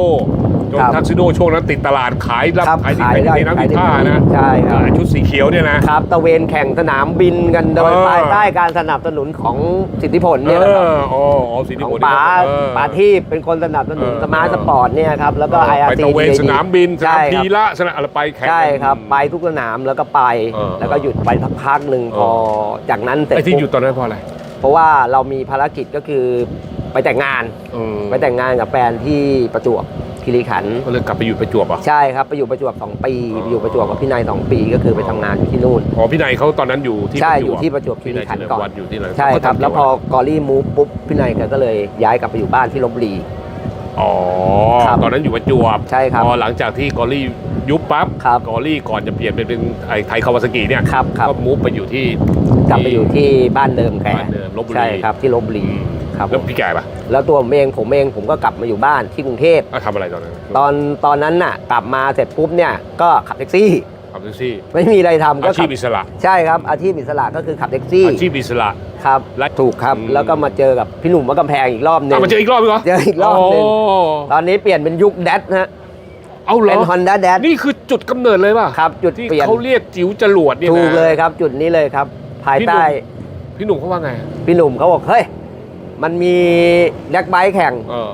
Speaker 3: จน
Speaker 4: ครับ
Speaker 3: ทักซิโดช่วงนั้นติดตลาดขายรับ
Speaker 4: ครับ
Speaker 3: ขายดี
Speaker 4: ขาย
Speaker 3: ขาย
Speaker 4: ได้
Speaker 3: ดีน้ำ
Speaker 4: ขาย
Speaker 3: มี
Speaker 4: ได้
Speaker 3: ท่านะ
Speaker 4: ใช่ครับ
Speaker 3: อ่าชุดสีเขียวเนี่ยนะ ครับ
Speaker 4: ตะเวนแข่งสนามบินกันโดย
Speaker 3: เออ
Speaker 4: ภายใต้การสนับสนุนของสิทธิผล
Speaker 3: เอ
Speaker 4: เนี่ยนะครับ
Speaker 3: ออ๋ออ๋อสี
Speaker 4: ข
Speaker 3: ที่
Speaker 4: อง
Speaker 3: ผม
Speaker 4: ป๋า
Speaker 3: เออ
Speaker 4: ป๋าที่เป็นคนสนับสนุน
Speaker 3: เออ
Speaker 4: สมาร์ทสปอร์ตเนี่ยครับแล้วก็
Speaker 3: ไป
Speaker 4: IRC
Speaker 3: ตะเวนสนามบินสนาม
Speaker 4: ใช่ค
Speaker 3: พี
Speaker 4: รับ
Speaker 3: ละสนามอะไรไปแข่ง
Speaker 4: ใช่ครับ
Speaker 3: กัน
Speaker 4: ไปทุกสนามแล้วก็ไป
Speaker 3: เออ
Speaker 4: แล้วก็หยุดไปสักพักหนึ่ง
Speaker 3: เออ
Speaker 4: พอจากนั้นเสร็จ
Speaker 3: ไอ้ที่
Speaker 4: ปุ๊บ
Speaker 3: อยู่ตอนนั้นเพราะอะไร
Speaker 4: เพราะว่าเรามีภารกิจก็คือไปแต่งงาน
Speaker 3: เออ
Speaker 4: ไปแต่งงานกับแฟนที่ประจวบ คีรีขันธ์
Speaker 3: ก็เลยกลับไปอยู่ประจวบอะ
Speaker 4: ใช่ครับไปอยู่ประจวบ 2 ปี
Speaker 3: อ๋อ
Speaker 4: อ
Speaker 3: อ
Speaker 4: ยู่ประจวบกับพี่นาย2ปีก็คือไปทำงานอยู่ที่นู่น
Speaker 3: อ๋อพี่นายเขาตอนนั้นอยู่ที่
Speaker 4: ใช่
Speaker 3: ประจวบ
Speaker 4: อยู่ที่ประจวบคี
Speaker 3: พี่
Speaker 4: รี
Speaker 3: นาย
Speaker 4: ขัน
Speaker 3: เฉลิ
Speaker 4: ธ์
Speaker 3: ม
Speaker 4: ก่อ
Speaker 3: วันนอยู่ที่ไหน
Speaker 4: ใช่ครับ
Speaker 3: เขาทำ
Speaker 4: แล้วพอกอรี่มูฟปุ๊บพี่นายแกก็เลยย้ายกลับไปอยู่บ้านที่ลบบุรี
Speaker 3: อ๋อ
Speaker 4: ครับ
Speaker 3: ตอนนั้นอยู่ประจวบ
Speaker 4: ใช่ครับ
Speaker 3: พอหลังจากที่กอรี่ยุบปั๊บ
Speaker 4: ครับ
Speaker 3: กอรี่ก่อนจะเปลี่ยนเป็นเป็นไอ้ไทยคาวาซากิเนี่ย
Speaker 4: ครับครับ
Speaker 3: ก็มูฟไปอยู่ที่
Speaker 4: กลับไปอยู่ที่บ้านเดิมแก
Speaker 3: บ้านเดิมลพบุรี
Speaker 4: ใช่ครับที่ลบบุรี
Speaker 3: อืม
Speaker 4: ครับ
Speaker 3: แล้วพี่แก่ปะ
Speaker 4: แล้วตัวผมเองผมเองผมก็กลับมาอยู่บ้านที่กรุงเทพ
Speaker 3: อะทำอะไรตอนนั้น
Speaker 4: ตอนตอนนั้นน่ะ กลับมาเสร็จปุ๊บเนี่ยก็ขับแท็กซี่
Speaker 3: ขับแท็กซี่
Speaker 4: ไม่มีอะไรทำก็
Speaker 3: อาชี
Speaker 4: ขั
Speaker 3: พ
Speaker 4: บ
Speaker 3: อิสระ
Speaker 4: ใช่ครับอาชีพอิสระก็คือขับแท็กซี่
Speaker 3: อาชีพอิสระ
Speaker 4: ครับ
Speaker 3: และ
Speaker 4: ถูกครับ
Speaker 3: อืม
Speaker 4: แล้วก็มาเจอกับพี่หนุ่มวัดกำแพงอีกรอบหนึง
Speaker 3: อะมาเจออีกรอบอีกเหรอ
Speaker 4: เจออีกรอบหนึ่ง
Speaker 3: โต
Speaker 4: อนนี้เปลี่ยนเป็นยุคแดดนะฮะ
Speaker 3: เอาเหร
Speaker 4: เป็
Speaker 3: อน
Speaker 4: ฮอนด้าแดด
Speaker 3: นี่คือจุดกำเนิดเลยป่ะ
Speaker 4: ครับจุด
Speaker 3: ที่
Speaker 4: เปลี่ยน
Speaker 3: เขาเรียกจิ๋วจรวดเนี่ยนะ
Speaker 4: ถูกเลยครับจุดนี้เลยครับ ภายใต้
Speaker 3: พี่หนุ่มเขาว่าไง
Speaker 4: พี่หนุ่มเขาบอกเฮ้ย มันมีแดกไบค์แข่ง
Speaker 3: เออ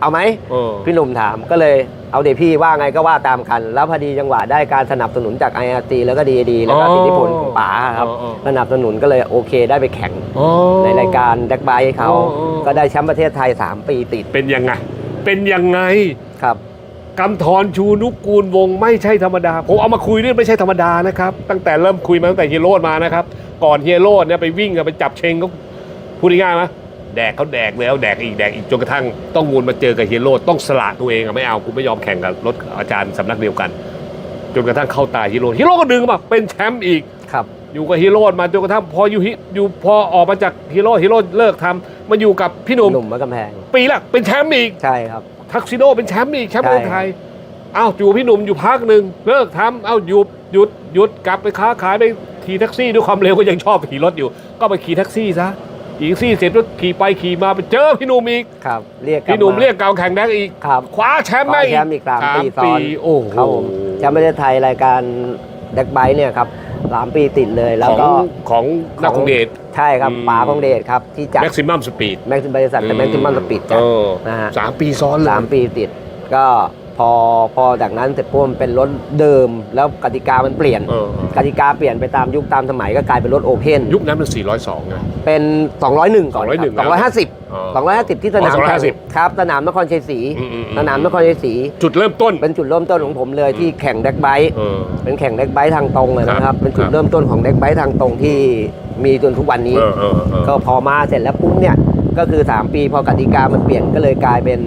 Speaker 4: เอาไหม
Speaker 3: เออ
Speaker 4: พี่หนุ่มถามก็เลยเอาเดี๋ยวพี่ว่าไงก็ว่าตามกัน แล้วพอดีจังหวะได้การสนับสนุนจาก IRC แล้วก็ดีดีแล้วก็
Speaker 3: อ๋อ
Speaker 4: สิทธิพลของป๋าครับ
Speaker 3: อ๋ออ๋อ
Speaker 4: สนับสนุนก็เลยโอเคได้ไปแข่ง
Speaker 3: อ๋อ
Speaker 4: ในรายการแดกไบค์เขา
Speaker 3: อ๋ออ๋อ
Speaker 4: ก็ได้แชมป์ประเทศไทย 3 ปีติด
Speaker 3: เป็นยังไง เป็นยังไง
Speaker 4: ครับ
Speaker 3: กำธรชูนุกกูลวงศ์ไม่ใช่ธรรมดา ผมเอามาคุยเนี่ยไม่ใช่ธรรมดานะครับ ตั้งแต่เริ่มคุยมาตั้งแต่เฮียโรดมานะครับ ก่อนเฮียโรดเนี่ยไปวิ่งกันไปจับเชงก็พูดง่ายๆไหม แดกเขาแดกแล้วแดกอีกแดกอีกจนกระทั่งต้องวนมาเจอกับเฮียโรดต้องสละตัวเองอะไม่เอากูไม่ยอมแข่งกับรถอาจารย์สำนักเดียวกัน จนกระทั่งเข้าตายเฮียโรดเฮียโรดก็ดึงมาเป็นแชมป์อีก
Speaker 4: ครับ
Speaker 3: อยู่กับฮีโร่มาจนกระทั่งพออยู่ฮิอยู่พอออกมาจากฮีโร่ฮีโร่เลิกทำมาอยู่กับพี่หนุ่ม
Speaker 4: หนุ่มมากำแพง
Speaker 3: ปีละเป็นแชมป์อีก
Speaker 4: ใช่ครับ
Speaker 3: ทักซิโดเป็นแชมป์อีกแชมป์
Speaker 4: ใช่
Speaker 3: เมืองไทย เอ้าอยู่พี่หนุ่มอยู่พักหนึ่งเลิกทำเอ้าหยุดหยุดหยุดกลับไปค้าขายไปขี่แท็กซี่ด้วยความเร็วก็ยังชอบขี่รถอยู่ ก็ไปขี่แท็กซี่ซะ ขี่แท็กซี่เสร็จแล้วขี่ไปขี่มาไปเจอพี่หนุ่มอีก
Speaker 4: ครับเรียกกลับ
Speaker 3: พี่หนุ่มาเรียกเกาแข่งแดกอีก
Speaker 4: ครับ
Speaker 3: คว้าแชมป์
Speaker 4: คว้า
Speaker 3: ได้
Speaker 4: แชมป์อีกสามปีซ้อน
Speaker 3: โอ้โห
Speaker 4: ครับผมแชมป์ประเทศไทยรายการแดกไบค์เนี่ยครับสามปีติดเลยแล้ว
Speaker 3: ของ
Speaker 4: ก็
Speaker 3: ของนักคงเดช
Speaker 4: ใช่ครับ
Speaker 3: อืม
Speaker 4: ป๋าของเดชครับที่จัด
Speaker 3: แม็กซิมัมสปีด
Speaker 4: แม็กซิมบริษัทแต่แม็กซิมัมสปีดจัดนะฮะ
Speaker 3: สามปีซ้อนเลย
Speaker 4: สามปีติดก็ พอพอจากนั้นเสร็จปุ๊บมันเป็นรถเดิม แล้วกติกามันเปลี่ยน
Speaker 3: เออเออก
Speaker 4: ติกาเปลี่ยนไปตามยุคตามสมัยก็กลายเป็นรถโอเพน
Speaker 3: ยุคนั้นมัน 402ไง
Speaker 4: เป็น 201 ก่อน
Speaker 3: 201
Speaker 4: ครับ
Speaker 3: อ๋อ
Speaker 4: 250 250 ที่สนาม
Speaker 3: อ๋อ
Speaker 4: แข่ง
Speaker 3: 250
Speaker 4: ครับสนามนครชัยศรี
Speaker 3: อืมอืมอืม
Speaker 4: สนามนครชัยศรี
Speaker 3: จุดเริ่มต้น
Speaker 4: เป็นจุดเริ่มต้นของผมเลยที่แข่งแดกไบค์
Speaker 3: เออ
Speaker 4: เป็นแข่งแดกไบค์ทางตรงเลยนะค
Speaker 3: ครั
Speaker 4: รับ
Speaker 3: บ
Speaker 4: เป็นจุด
Speaker 3: ครับ
Speaker 4: เริ่มต้นของแดกไบค์ทางตรงที่มีจนทุกวันนี้
Speaker 3: เออเออเออ
Speaker 4: ก็พอมาเสร็จแล้วปุ๊บเนี่ยก็คือ 3 ปีพอกติกามันเปลี่ยนก็เลยกลายเป็น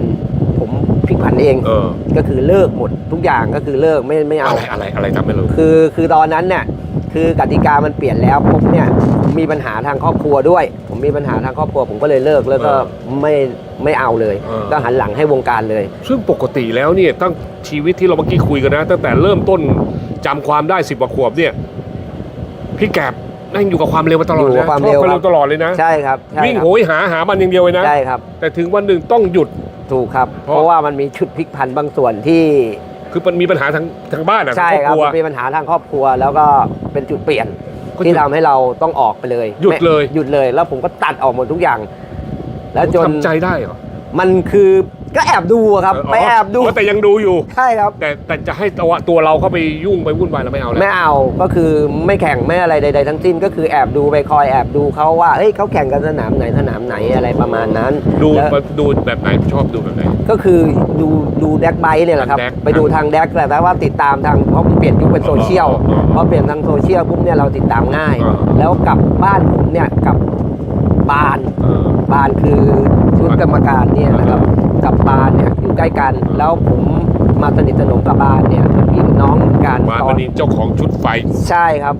Speaker 4: ผม พลิกผันเอง
Speaker 3: เออ
Speaker 4: ก็คือเลิกหมดทุกอย่างก็คือเลิกไม่ไม่เอา
Speaker 3: อะไรอะไรอะไรทำให้เรา
Speaker 4: คือคือตอนนั้นเนี่ยคือกติกามันเปลี่ยนแล้วปุ๊บเนี่ยผมมีปัญหาทางครอบครัวด้วย ผมมีปัญหาทางครอบครัว ผมก็เลยเลิกแล้วก็ไม่ไม่เอาเลย ก็หันหลังให้วงการเลย
Speaker 3: ซึ่งปกติแล้วเนี่ยตั้งชีวิตที่เราเมื่อกี้คุยกันนะ ตั้งแต่เริ่มต้นจำความได้สิบกว่าขวบเนี่ย พี่แกบนั่งอยู่กับความเร็วมาตลอด
Speaker 4: อยู่
Speaker 3: เล
Speaker 4: กั
Speaker 3: ย
Speaker 4: บความ
Speaker 3: ชอบ
Speaker 4: เร็ว
Speaker 3: ความ
Speaker 4: ครั
Speaker 3: เร็
Speaker 4: บ
Speaker 3: วตลอดเลยนะ
Speaker 4: ใช่ครับใช่
Speaker 3: วิ่ง
Speaker 4: ครับ
Speaker 3: โหยหาหามันอย่างเดียวเลยนะ
Speaker 4: ใช่ครับ
Speaker 3: แต่ถึงวันหนึ่งต้องหยุด
Speaker 4: ถูกครับ
Speaker 3: เพราะ
Speaker 4: เพราะว่ามันมีชุดพลิกผันบางส่วนที่
Speaker 3: คือมันมีปัญหาทางทางบ้านอะ
Speaker 4: ใช่
Speaker 3: ทางครอบ
Speaker 4: ครับ
Speaker 3: ครัว
Speaker 4: มันมีปัญหาทางครอบครัวแล้วก็เป็นจุดเปลี่ยน
Speaker 3: ก็หยุด
Speaker 4: ที่ทำให้เราต้องออกไปเลย
Speaker 3: หยุดเลย
Speaker 4: ไม่หยุดเลย แล้วผมก็ตัดออกหมดทุกอย่าง แล้วจน
Speaker 3: ทำใจได้เหรอ
Speaker 4: มันคือ ก็แอบดูอะครับไปแอบดู
Speaker 3: แต่ยังดูอยู่
Speaker 4: ใช่ครับ
Speaker 3: แต่แต่จะให้ตัวตัวเราเข้าไปยุ่งไปวุ่นวายเราไม่เอาแล้ว
Speaker 4: ไม่เอาก็คือไม่แข่งไม่อะไรใด ๆ ทั้งสิ้นก็คือแอบดูไปคอยแอบดูเขาว่าเฮ้ยเขาแข่งกันสนามไหนสนามไหนอะไรประมาณนั้น
Speaker 3: ดู
Speaker 4: แล้ว
Speaker 3: ดูแบบไหนชอบดูแบบไหน
Speaker 4: ก็คือดูดูแดกไบค์เนี่ยแหละครับ
Speaker 3: ทางแดก
Speaker 4: ไปดูทางแดกแต่แต่ว่าติดตามทางเพราะมันเปลี่ยนยุคเป็นโซเชียล
Speaker 3: อ๋ออ๋ออ๋อ
Speaker 4: พอเปลี่ยนทางโซเชียลปุ๊บเนี่ยเราติดตามง่าย
Speaker 3: อ๋อ
Speaker 4: แล้วกลับบ้านผมเนี่ยกับบาน
Speaker 3: เออ
Speaker 4: บานคือชุดกรรมการเนี่ยนะครับ กับบานเนี่ยอยู่ใกล้กัน แล้วผมมาสนิทสนมกับบานเนี่ยเป็นพี่น้องกัน
Speaker 3: มา
Speaker 4: ตอ
Speaker 3: วันนนี้เจ้าของชุดไฟ
Speaker 4: ใช่ครับ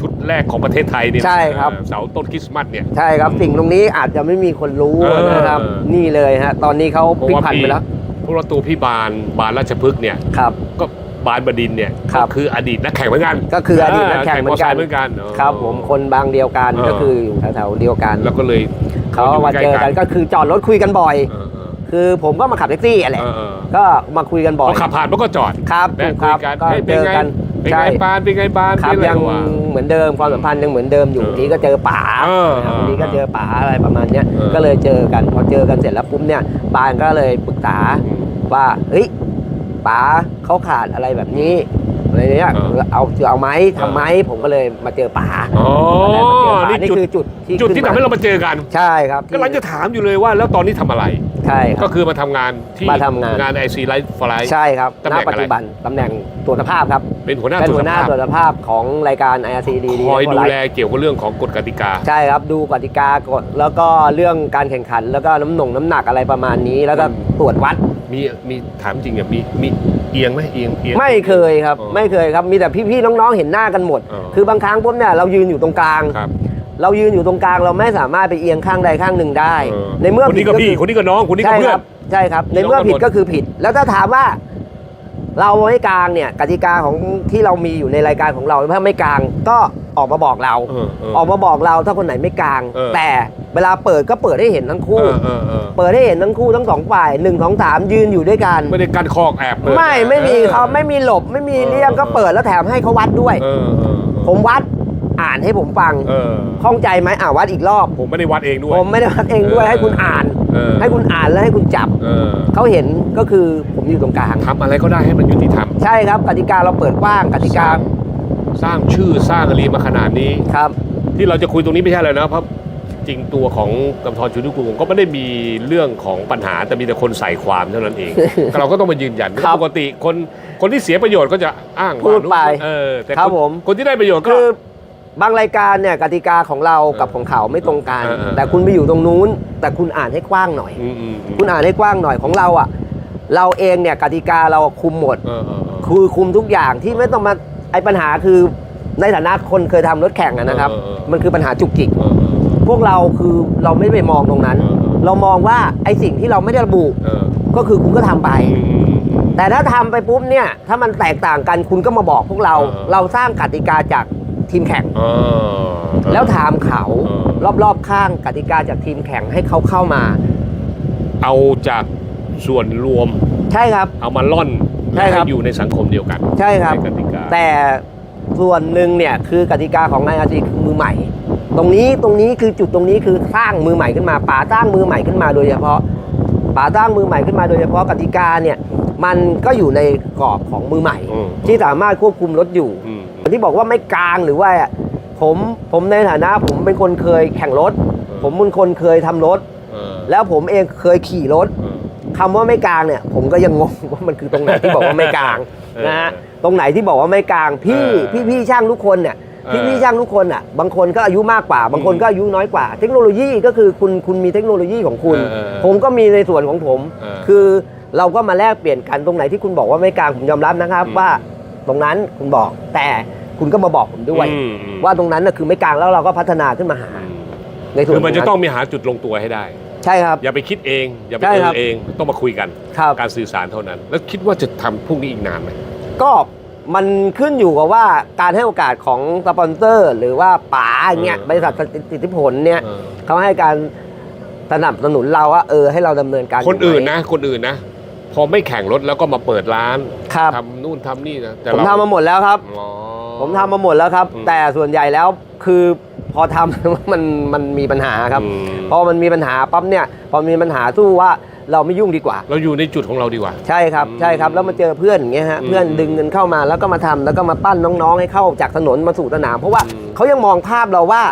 Speaker 3: ชุดแรกของประเทศไทยเนี่ย
Speaker 4: ใช่ครับ
Speaker 3: เออเสาต้นคริสต์มาสเนี่ย
Speaker 4: ใช่ครับสิ่งตรงนี้อาจจะไม่มีคนรู้
Speaker 3: เออ
Speaker 4: นะครับ นี่เลยฮะตอนนี้เขา
Speaker 3: เพราะ
Speaker 4: พลิก
Speaker 3: ว่า
Speaker 4: ผัน
Speaker 3: พี่
Speaker 4: ไปแล้ว
Speaker 3: เพราะว่าตัวพี่บานบานราชพฤกษ์เนี่ย
Speaker 4: ครับ
Speaker 3: ก็บานบดินทร์เนี่ย
Speaker 4: ครับ
Speaker 3: ก็คืออดีตนักแข่งเหมือนกัน
Speaker 4: ก็คืออดีตนักแข่งเหมือนกัน
Speaker 3: มอเตอร์ไซค์เหมือนกันอ๋อ
Speaker 4: ครับผมคนบางเดียวกัน
Speaker 3: เออ
Speaker 4: ก็คืออยู่แถวๆเดียวกัน
Speaker 3: แล้วก็เลย
Speaker 4: เขามาเจอกันก็คือจอดรถคุยกันบ่อย
Speaker 3: เออเออ
Speaker 4: คือผมก็มาขับแท็กซี่อะไร
Speaker 3: เออเออ
Speaker 4: ก็มาคุยกัน
Speaker 3: พ
Speaker 4: บ่อ
Speaker 3: อยขับผ่านมันก็จอด
Speaker 4: ครับ
Speaker 3: และ
Speaker 4: ถูกค
Speaker 3: คุ
Speaker 4: รั
Speaker 3: ย
Speaker 4: บ
Speaker 3: กัน
Speaker 4: ก็
Speaker 3: เฮ้ยเป็
Speaker 4: เจ
Speaker 3: น
Speaker 4: อ
Speaker 3: ไง
Speaker 4: กัน
Speaker 3: เป็น
Speaker 4: ใช่
Speaker 3: ไงปานเป็นไงปาน
Speaker 4: ครับ
Speaker 3: เป็นอะ
Speaker 4: ยัง
Speaker 3: ไวะ
Speaker 4: เหมือนเดิมความสัมพันธ์ยังเหมือนเดิมอยู่
Speaker 3: เออ
Speaker 4: ทีก็เจอป๋า
Speaker 3: เออ
Speaker 4: ครับ
Speaker 3: เออ
Speaker 4: ทีก็เจอป๋าอะไรประมาณเนี้ย
Speaker 3: เออ
Speaker 4: ก็เลยเจอกันพอเจอกันเสร็จแล้วปุ๊บเนี่ยปานก็เลยปรึกษา ว่าเฮ้ยป๋าเขาขาดอะไรแบบนี้อะไรเนี้ย
Speaker 3: เออ
Speaker 4: เอาจะเอาไหมทำไหมผมก็เลยมาเจอป๋า
Speaker 3: อ๋อ
Speaker 4: ก็เลยมาเจอป๋า
Speaker 3: นี่
Speaker 4: นี่
Speaker 3: จุด
Speaker 4: คือจุดที่
Speaker 3: จุดที่
Speaker 4: ขึ้น
Speaker 3: ทำให้เรามาเจอกัน
Speaker 4: ใช่ครับ
Speaker 3: กำลังจะถามอยู่เลยว่าแล้วตอนนี้ทำอะไร
Speaker 4: ใช่ค
Speaker 3: ก็
Speaker 4: รับ
Speaker 3: คือมาทำงานที่
Speaker 4: มาทำงาน
Speaker 3: งานไอซีไลฟ์ฟลาย
Speaker 4: ใช่ครับ
Speaker 3: ตำแหน่ง
Speaker 4: ณปัจจุบันตำแหน่งตรวจสภาพครับ
Speaker 3: เป็นหัวหน้า
Speaker 4: เป็น
Speaker 3: ตรว
Speaker 4: หั
Speaker 3: จ
Speaker 4: วหน้า
Speaker 3: สภาพ
Speaker 4: ตรวจสภาพของรายการ IRCD
Speaker 3: คอยดูแลเกี่ยวกับเรื่องของกฎกติกา
Speaker 4: ใช่ครับดูกติกากฎแล้วก็เรื่องการแข่งขัน แล้วก็น้ำหน่งน้ำหนักอะไรประมาณนี้ แล้วก็
Speaker 3: อืม
Speaker 4: ตรวจวัด
Speaker 3: มีมีถามจริงอะมีมีเอียงไหมเอียงเอียง
Speaker 4: ไม่เคยครับ
Speaker 3: อ๋อ
Speaker 4: ไม่เคยครับมีแต่พี่ๆน้องๆเห็นหน้ากันหมด
Speaker 3: อ๋อ
Speaker 4: คือบางครั้งปุ๊บเนี่ยเรายืนอยู่ตรงกลาง
Speaker 3: ครับ
Speaker 4: เรายืนอยู่ตรงกลางเราไม่สามารถไปเอียงข้างใดข้างหนึ่งได้
Speaker 3: เออ
Speaker 4: ในเมื่อ
Speaker 3: คนนี้ก็
Speaker 4: ผิด
Speaker 3: พี่
Speaker 4: คือ
Speaker 3: คนนี้ก็น้องคนนี้ก็
Speaker 4: ใช่
Speaker 3: เพื่
Speaker 4: ค
Speaker 3: อ
Speaker 4: รั
Speaker 3: น
Speaker 4: บใช่ครับ ใน
Speaker 3: พี่น้อง
Speaker 4: เมื่อ
Speaker 3: กัน
Speaker 4: ผิด
Speaker 3: หมด
Speaker 4: ก็คือผิด แล้วถ้าถามว่า เราไม่กลางเนี่ยกติกาของที่เรามีอยู่ในรายการของเราถ้าไม่กลางก็ออกมาบอกเรา
Speaker 3: เออเออ
Speaker 4: ออกมาบอกเราถ้าคนไหนไม่กลาง
Speaker 3: เออ
Speaker 4: แต่เวลาเปิดก็เปิดให้เห็นทั้งคู่
Speaker 3: เออเออเออ
Speaker 4: เปิดให้เห็นทั้งคู่ทั้งสองฝ่ายหนึ่งสองสามยืนอยู่ด้วยกัน
Speaker 3: ไม่ได้กันคอกแอบเลย
Speaker 4: ไม่ไม่มี
Speaker 3: ออ
Speaker 4: เขาไม่มีหลบ ไม่มี
Speaker 3: เออ
Speaker 4: เลี่ยงก็เปิดแล้วแถมให้เขาวัดด้วย
Speaker 3: เออเออเออ
Speaker 4: ผมวัด อ่านให้ผมฟัง
Speaker 3: เออ
Speaker 4: ข้องใจไหมอ่าวัดอีกรอบ
Speaker 3: ผมไม่ได้วัดเองด้วย
Speaker 4: ผมไม่ได้วัดเองด้วย
Speaker 3: เออ
Speaker 4: ให้คุณอ่าน
Speaker 3: เออ
Speaker 4: ให้คุณอ่านแล้วให้คุณจับ
Speaker 3: เออ
Speaker 4: เขาเห็นก็คือผมอยู่ตรงกลาง
Speaker 3: ทำอะไรก็ได้ให้มันยุติธรรม
Speaker 4: ใช่ครับกติกาเราเปิดกว้างกติกา
Speaker 3: สร้างชื่อสร้างอะไรมาขนาดนี้
Speaker 4: ครับ
Speaker 3: ที่เราจะคุยตรงนี้ไม่ใช่เลยนะเพราะจริงตัวของกำธรชุนุกูลก็ไม่ได้มีเรื่องของปัญหาแต่มีแต่คนใส่ความเท่านั้นเองเราก็ต้องมายืนยัน
Speaker 4: ครับ
Speaker 3: ปกติคนคนที่เสียประโยชน์ก็จะอ้างว่า
Speaker 4: พูดไป
Speaker 3: เออแต่
Speaker 4: ครับ
Speaker 3: น
Speaker 4: ผม
Speaker 3: คนที่ได้ประโยชน์ก็
Speaker 4: คือ บางรายการเนี่ยกติกาของเรากับของเขาไม่ตรงกัน
Speaker 3: เออเออ
Speaker 4: แต่คุณไปอยู่ตรงนู้น แต่คุณอ่านให้กว้างหน่อย
Speaker 3: อืมอืมอืม
Speaker 4: คุณอ่านให้กว้างหน่อยของเราอะ เราเองเนี่ยกติกาเราคุมหมด
Speaker 3: เออเออเออ
Speaker 4: คือคุมทุกอย่างที่ไม่ต้องมาไอ้ปัญหาคือในฐานะคนเคยทำรถแข่งอะนะครับ
Speaker 3: เออเออ
Speaker 4: มันคือปัญหาจุกจิก
Speaker 3: เออ
Speaker 4: พวกเราคือเราไม่ได้ไปมองตรงนั้น
Speaker 3: เออเออ
Speaker 4: เรามองว่าไอ้สิ่งที่เราไม่ได้ระบุ
Speaker 3: เออ
Speaker 4: ก็คือคุณก็ทำไป
Speaker 3: อืมอืมอืม
Speaker 4: แต่ถ้าทำไปปุ๊บเนี่ย ถ้ามันแตกต่างกันคุณก็มาบอกพวกเรา
Speaker 3: เออ
Speaker 4: เราสร้างกติกาจาก ทีมแข่ง
Speaker 3: เออ
Speaker 4: แล้วถามเขา
Speaker 3: เอ
Speaker 4: รอบๆข้างกติกาจากทีมแข่งให้เขาเข้ามา
Speaker 3: เอาจากส่วนรวม
Speaker 4: ใช่ครับ
Speaker 3: เอามาล่อน
Speaker 4: ใช่ครับ
Speaker 3: อยู่ในสังคมเดียวกัน
Speaker 4: ใช่ครับ
Speaker 3: ในกติกา
Speaker 4: แต่ส่วนหนึ่งเนี่ยคือกติกาของนายอาจีคือมือใหม่ ตรงนี้ตรงนี้คือจุดตรงนี้คือสร้างมือใหม่ขึ้นมาป๋าสร้างมือใหม่ขึ้นมาโดยเฉพาะป๋าสร้างมือใหม่ขึ้นมาโดยเฉพาะกติกาเนี่ยมันก็อยู่ในกรอบของมือใหม่
Speaker 3: อืม
Speaker 4: ที่สามารถควบคุมรถอยู่
Speaker 3: อืม
Speaker 4: ที่บอกว่าไม่กลางหรือว่าผมผมในฐานะผมเป็นคนเคยแข่งรถ ผมเป็นคนเคยทำรถ
Speaker 3: เออ
Speaker 4: แล้วผมเองเคยขี่รถ
Speaker 3: เออ
Speaker 4: คำว่าไม่กลางเนี่ย ผมก็ยังงงว่ามันคือตรงไหนที่บอกว่าไม่กลาง
Speaker 3: เออ
Speaker 4: นะฮะตรงไหนที่บอกว่าไม่กลางพี่
Speaker 3: เออ
Speaker 4: พี่พี่ช่างทุกคนเนี่ย
Speaker 3: เออ
Speaker 4: พี่พี่ช่างทุกคนอะบางคนก็อายุมากกว่า บางคนก็อายุน้อยกว่า เทคโนโลยีก็คือคุณคุณมีเทคโนโลยีของคุณ
Speaker 3: เออเออ
Speaker 4: ผมก็มีในส่วนของผม
Speaker 3: เออ
Speaker 4: คือเราก็มาแลกเปลี่ยนกันตรงไหนที่คุณบอกว่าไม่กลางผมยอมรับนะครับ
Speaker 3: อืม
Speaker 4: ว่าตรงนั้นคุณบอกแต่ คุณก็มาบอกผมด้วย
Speaker 3: อืมอืม
Speaker 4: ว่าตรงนั้นน่ะคือไม่กลางแล้วเราก็พัฒนาขึ้นมาหา
Speaker 3: อืม
Speaker 4: ในส่วน
Speaker 3: คือมันจะ
Speaker 4: ข
Speaker 3: ต้องมีหาจุดลงตัวให้ได้
Speaker 4: ใช่ครับ
Speaker 3: อย่าไปคิดเอง อย่าไป
Speaker 4: ใช่
Speaker 3: เอ
Speaker 4: ครับ
Speaker 3: อเองต้องมาคุยกัน
Speaker 4: ครับ
Speaker 3: การสื่อสารเท่านั้น แล้วคิดว่าจะทำพวกนี้อีกนานไหม
Speaker 4: ก็มันขึ้นอยู่กับว่าการให้โอกาสของสปอนเซอร์ หรือว่าป๋าอย่างเงี้ย
Speaker 3: เออ
Speaker 4: บริษัทสิทธิผลเนี่ย
Speaker 3: เออ
Speaker 4: เขาให้การสนับสนุนเราว่าเออให้เราดำเนินการ
Speaker 3: คนอื่น
Speaker 4: ยู่ไหม
Speaker 3: นะคนอื่นนะ พอไม่แข่งรถแล้วก็มาเปิดร้าน
Speaker 4: ครับ
Speaker 3: ทำนู่นทำนี่นะแต่
Speaker 4: ผม
Speaker 3: เร
Speaker 4: ทำมาหมดแล้วครับ
Speaker 3: อ๋อ
Speaker 4: ผมทำมาหมดแล้วครับ
Speaker 3: อืม
Speaker 4: แต่ส่วนใหญ่แล้วคือพอทำ มันมันมีปัญหาครับ
Speaker 3: อืม
Speaker 4: พอมันมีปัญหาปั๊บเนี่ยพอมีปัญหาสู้ว่าเราไม่ยุ่งดีกว่า
Speaker 3: เราอยู่ในจุดของเราดีกว่า
Speaker 4: ใช่ครับ
Speaker 3: อืม
Speaker 4: ใช่ครับแล้วมาเจอเพื่อนอย่างเงี้ยฮะ
Speaker 3: อืม
Speaker 4: เพื่อนดึงเงินเข้ามาแล้วก็มาทำแล้วก็มาปั้นน้องๆให้เข้าจากถนนมาสู่สนาม เพราะว่า
Speaker 3: อืม
Speaker 4: เขายังมองภาพเราว่า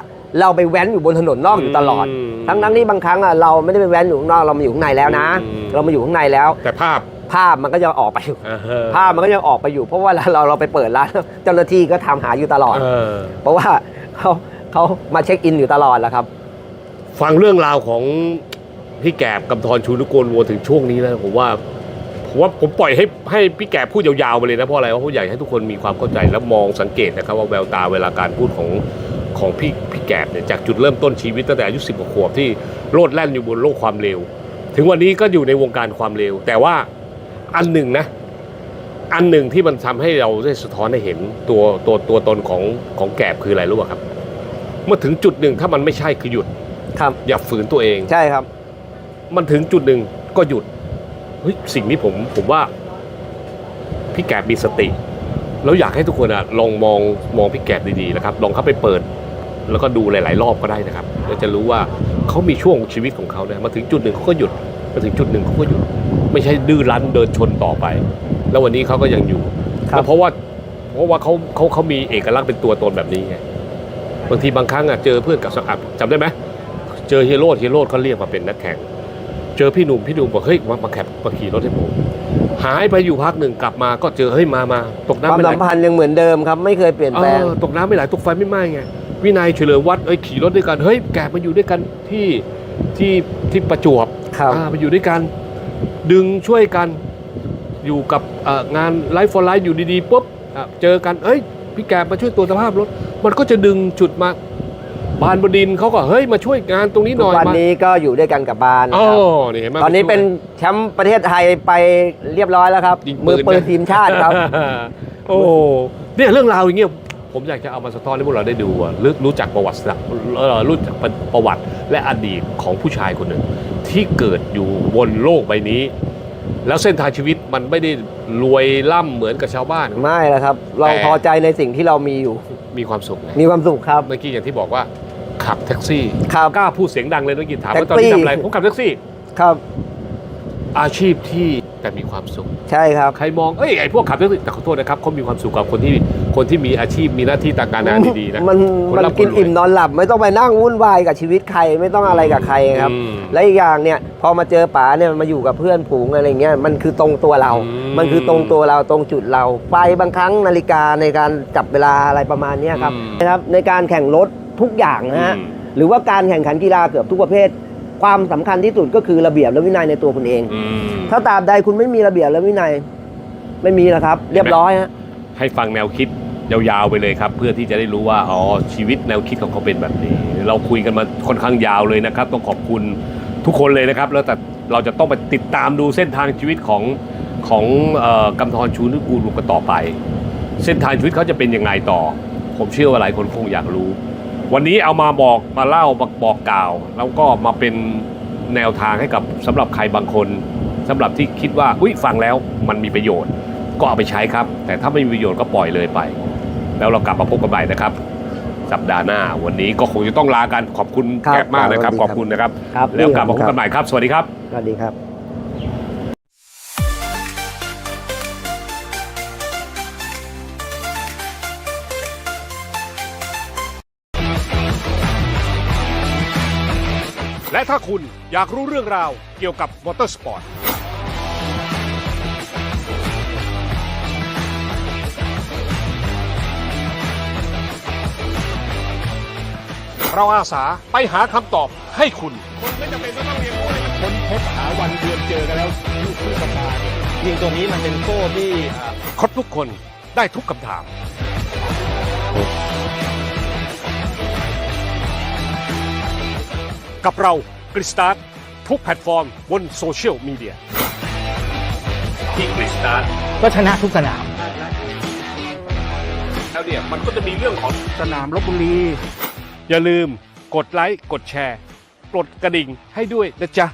Speaker 4: เราไปแว้นอยู่บนถนนนอกอยู่ตลอด
Speaker 3: อืม
Speaker 4: ทั้งทั้งๆที่บางครั้งอะเราไม่ได้ไปแว้นอยู่ข้างนอกเรามาอยู่ข้างในแล้วนะ
Speaker 3: อืม
Speaker 4: เรามาอยู่ข้างในแล้ว
Speaker 3: แต่ภาพ
Speaker 4: ภาพมันก็ยังออกไปอยู่
Speaker 3: อ่าฮะ
Speaker 4: ภาพมันก็ยังออกไปอยู่ เพราะว่าเราเราไปเปิดร้านเจ้าหน้าที่ก็ทำหาอยู่ตลอด
Speaker 3: เออ
Speaker 4: เพราะว่าเขาเขามาเช็คอินอยู่ตลอดแหละครับ
Speaker 3: ฟังเรื่องราวของพี่แกบกำธรชูนุกรวัวถึงช่วงนี้แล้วผมว่าผมว่าผมปล่อยให้ให้พี่แกบพูดยาวๆไปเลยนะเพราะอะไรเพราะผมอยากให้ทุกคนมีความเข้าใจและมองสังเกตนะครับ ว่าแววตาเวลาการพูดของของพี่พี่แกบเนี่ยจากจุดเริ่มต้นชีวิตตั้งแต่อายุสิบกว่าขวบที่โลดแล่นอยู่บนโลกความเร็ว ถึงวันนี้ก็อยู่ในวงการความเร็ว แต่ว่า อันหนึ่งนะ อันหนึ่งที่มันทำให้เราได้สะท้อนให้เห็นตัวตัวตัวตนของของแกบคืออะไรรู้ป่ะครับ เมื่อถึงจุดหนึ่งถ้ามันไม่ใช่คือหยุด
Speaker 4: ครับ
Speaker 3: อย่าฝืนตัวเอง
Speaker 4: ใช่ครับ
Speaker 3: มันถึงจุดหนึ่งก็หยุดเฮ้ยสิ่งนี้ผมผมว่า พี่แกบมีสติ แล้วอยากให้ทุกคนอะลองมองมองพี่แกบดีๆนะครับ ลองเข้าไปเปิด แล้วก็ดูหลาย ๆ รอบก็ได้นะครับแล้วจะรู้ว่าเขามีช่วงชีวิตของเขาเนี่ยมาถึงจุดหนึ่งเขาก็หยุดมาถึงจุดหนึ่งเขาก็หยุด ไม่ใช่ดื้อรั้นเดินชนต่อไป แล้ววันนี้เขาก็ยังอยู่
Speaker 4: ครับ
Speaker 3: แล้วเพราะว่าเพราะว่าเขาเขาเขามีเอกลักษณ์เป็นตัวตนแบบนี้ไงบางทีบางครั้งอะเจอเพื่อนกับสอับจำได้ไหมเจอฮีโร่ฮีโร่เขาเรียกมาเป็นนักแข่ง เจอพี่หนุ่มพี่หนุ่มบอกเฮ้ยมามาแข่งมาขี่รถให้ผมหายไปอยู่พักหนึ่งกลับมาก็เจอเฮ้ยมามาตก
Speaker 4: ค
Speaker 3: น้ำ
Speaker 4: วาม
Speaker 3: ไม่ไหล
Speaker 4: สัมพันธ์ยังเหมือนเดิมครับไม่เคยเปลี่ยนแปลง
Speaker 3: เออตกน้ำไม่ไหลตกไฟไม่ไหม้ไงวินัยเฉลิมวัดเอ้ยขี่รถด้วยกันเฮ้ยแกมาอยู่ด้วยกันที่ที่ที่ประจวบ
Speaker 4: ครับ
Speaker 3: อ่ามาอยู่ด้วยกัน ดึงช่วยกันอยู่กับเอ่องานไลฟ์ฟอร์ไลฟ์อยู่ดีๆปุ๊บอะเจอกันเอ้ยพี่แกมาช่วยตัวจสภาพรถ มันก็จะดึงจุดมาบานบดินทร์เขาก็เฮ้ยมาช่วยงานตรงนี้ห
Speaker 4: ทุ
Speaker 3: น่
Speaker 4: ก
Speaker 3: อย
Speaker 4: วัน
Speaker 3: มา
Speaker 4: นี้ก็อยู่ด้วยกันกับบาน
Speaker 3: อ๋อ
Speaker 4: ครับ
Speaker 3: นี่เห็นไหม
Speaker 4: ตอนนี้
Speaker 3: มาช่วย
Speaker 4: เป็นแชมป์ประเทศไทยไปเรียบร้อยแล้วครับ
Speaker 3: ยิงปืน
Speaker 4: มือปืน
Speaker 3: นะ
Speaker 4: ทีมชาติครับ
Speaker 3: โอ้เนี่ยเรื่องราวอย่างเงี้ยผมอยากจะเอามาสะท้อนให้พวกเราได้ดูอะรู้รู้จักประวัติศาสตร์เอ่อรู้จักประวัติและอดีตของผู้ชายคนหนึ่ง ที่เกิดอยู่บนโลกใบนี้ แล้วเส้นทางชีวิตมันไม่ได้รวยล่ำเหมือนกับชาวบ้าน
Speaker 4: ไม่แล้วครับ เรา
Speaker 3: แต่
Speaker 4: พอใจในสิ่งที่เรามีอยู่
Speaker 3: มีความสุขไง
Speaker 4: มีความสุขครับ
Speaker 3: เมื่อกี้อย่างที่บอกว่าขับแท็กซี่
Speaker 4: ครับ
Speaker 3: กล้าพูดเสียงดังเลยเมื่อกี้ถาม
Speaker 4: แท็
Speaker 3: ว่ากตอนนี้
Speaker 4: ซี่
Speaker 3: ทำอะไรผมขับแท็กซี่
Speaker 4: ครับ
Speaker 3: อาชีพที่แต่มีความสุข
Speaker 4: ใช่ครับ
Speaker 3: ใครมองเอ้ยไอ้พวกขับแท็กซี่แต่ขอโทษนะครับเขามีความสุขกับคนที่คนที่มีอาชีพมีหน้าที่ต่างการงานดีๆนะ
Speaker 4: มัน
Speaker 3: คน
Speaker 4: มัน
Speaker 3: ร่ำ
Speaker 4: กิน
Speaker 3: คนรวย
Speaker 4: อิ่มนอนหลับไม่ต้องไปนั่งวุ่นวายกับชีวิตใครไม่ต้องอะไรกับใครครับ
Speaker 3: อืม
Speaker 4: และอีกอย่างเนี่ยพอมาเจอป๋าเนี่ยมาอยู่กับเพื่อนฝูงอะไรเงี้ยมันคือตรงตัวเรา
Speaker 3: อืม
Speaker 4: มันคือตรงตัวเราตรงจุดเราไฟบางครั้งนาฬิกาในการจับเวลาอะไรประมาณเนี้ยครับ
Speaker 3: อืม
Speaker 4: นะครับในการแข่งรถทุกอย่างนะฮะ
Speaker 3: อืม
Speaker 4: หรือว่าการแข่งขันกีฬาเกือบทุกประเภท ความสำคัญที่สุดก็คือระเบียบและวินัยในตัวคุณเอง
Speaker 3: อืม
Speaker 4: ถ้าตราบใดคุณไม่มีระเบียบและวินัย ไม่มีแล้วครับ เรียบร้อยฮะ
Speaker 3: ให้ฟังแนวคิดยาวๆไปเลยครับ เพื่อที่จะได้รู้ว่าอ๋อชีวิตแนวคิดของเขาเป็นแบบนี้ เราคุยกันมาค่อนข้างยาวเลยนะครับ ต้องขอบคุณทุกคนเลยนะครับ แล้วแต่เราจะต้องไปติดตามดูเส้นทางชีวิตของของเอ่อกำธรชูนึกกูลกันต่อไป เส้นทางชีวิตเขาจะเป็นยังไงต่อ ผมเชื่อว่าหลายคนคงอยากรู้ วันนี้เอามาบอกมาเล่ามาบอกกล่าว แล้วก็มาเป็นแนวทางให้กับสำหรับใครบางคนสำหรับที่คิดว่าอุ้ยฟังแล้วมันมีประโยชน์ ก็เอาไปใช้ครับ แต่ถ้าไม่มีประโยชน์ก็ปล่อยเลยไป แล้วเรากลับมาพบกันใหม่นะครับ สัปดาห์หน้า วันนี้ก็คงจะต้องลากันขอบคุณ
Speaker 4: ครับ
Speaker 3: แขกมากนะครับ
Speaker 4: ส
Speaker 3: ข
Speaker 4: วั
Speaker 3: อบ
Speaker 4: สดีครับ
Speaker 3: คุณนะครับ
Speaker 4: ครับ
Speaker 3: แล้วกลับมาพบ
Speaker 4: ครั
Speaker 3: กันใหม่ครับ สวัสดีครับ
Speaker 4: สวัสดีครับ
Speaker 3: และถ้าคุณอยากรู้เรื่องราวเกี่ยวกับมอเตอร์สปอร์ต เราอาสาไปหาคำตอบให้คุณ คนไม่จำเป็นต้องเรียนรู้เลยคนพบหาวันเดือนเจอกันแล้วลูกคู่กันมา
Speaker 1: ยิงตัวนี้มันเป็นโซ่ที่
Speaker 3: ครบทุกคนได้ทุกคำถาม กับเรากริสตาร์ทุกแพลตฟอร์มบนโซเชียลมีเดียที่กริสตาร์
Speaker 5: ก็ชนะทุกสนาม
Speaker 3: แล้วเนี่ยมันก็จะมีเรื่องของ
Speaker 5: สนามลบบุรี
Speaker 3: อย่าลืมกดไลค์ กดแชร์ กดกระดิ่งให้ด้วยนะจ๊ะ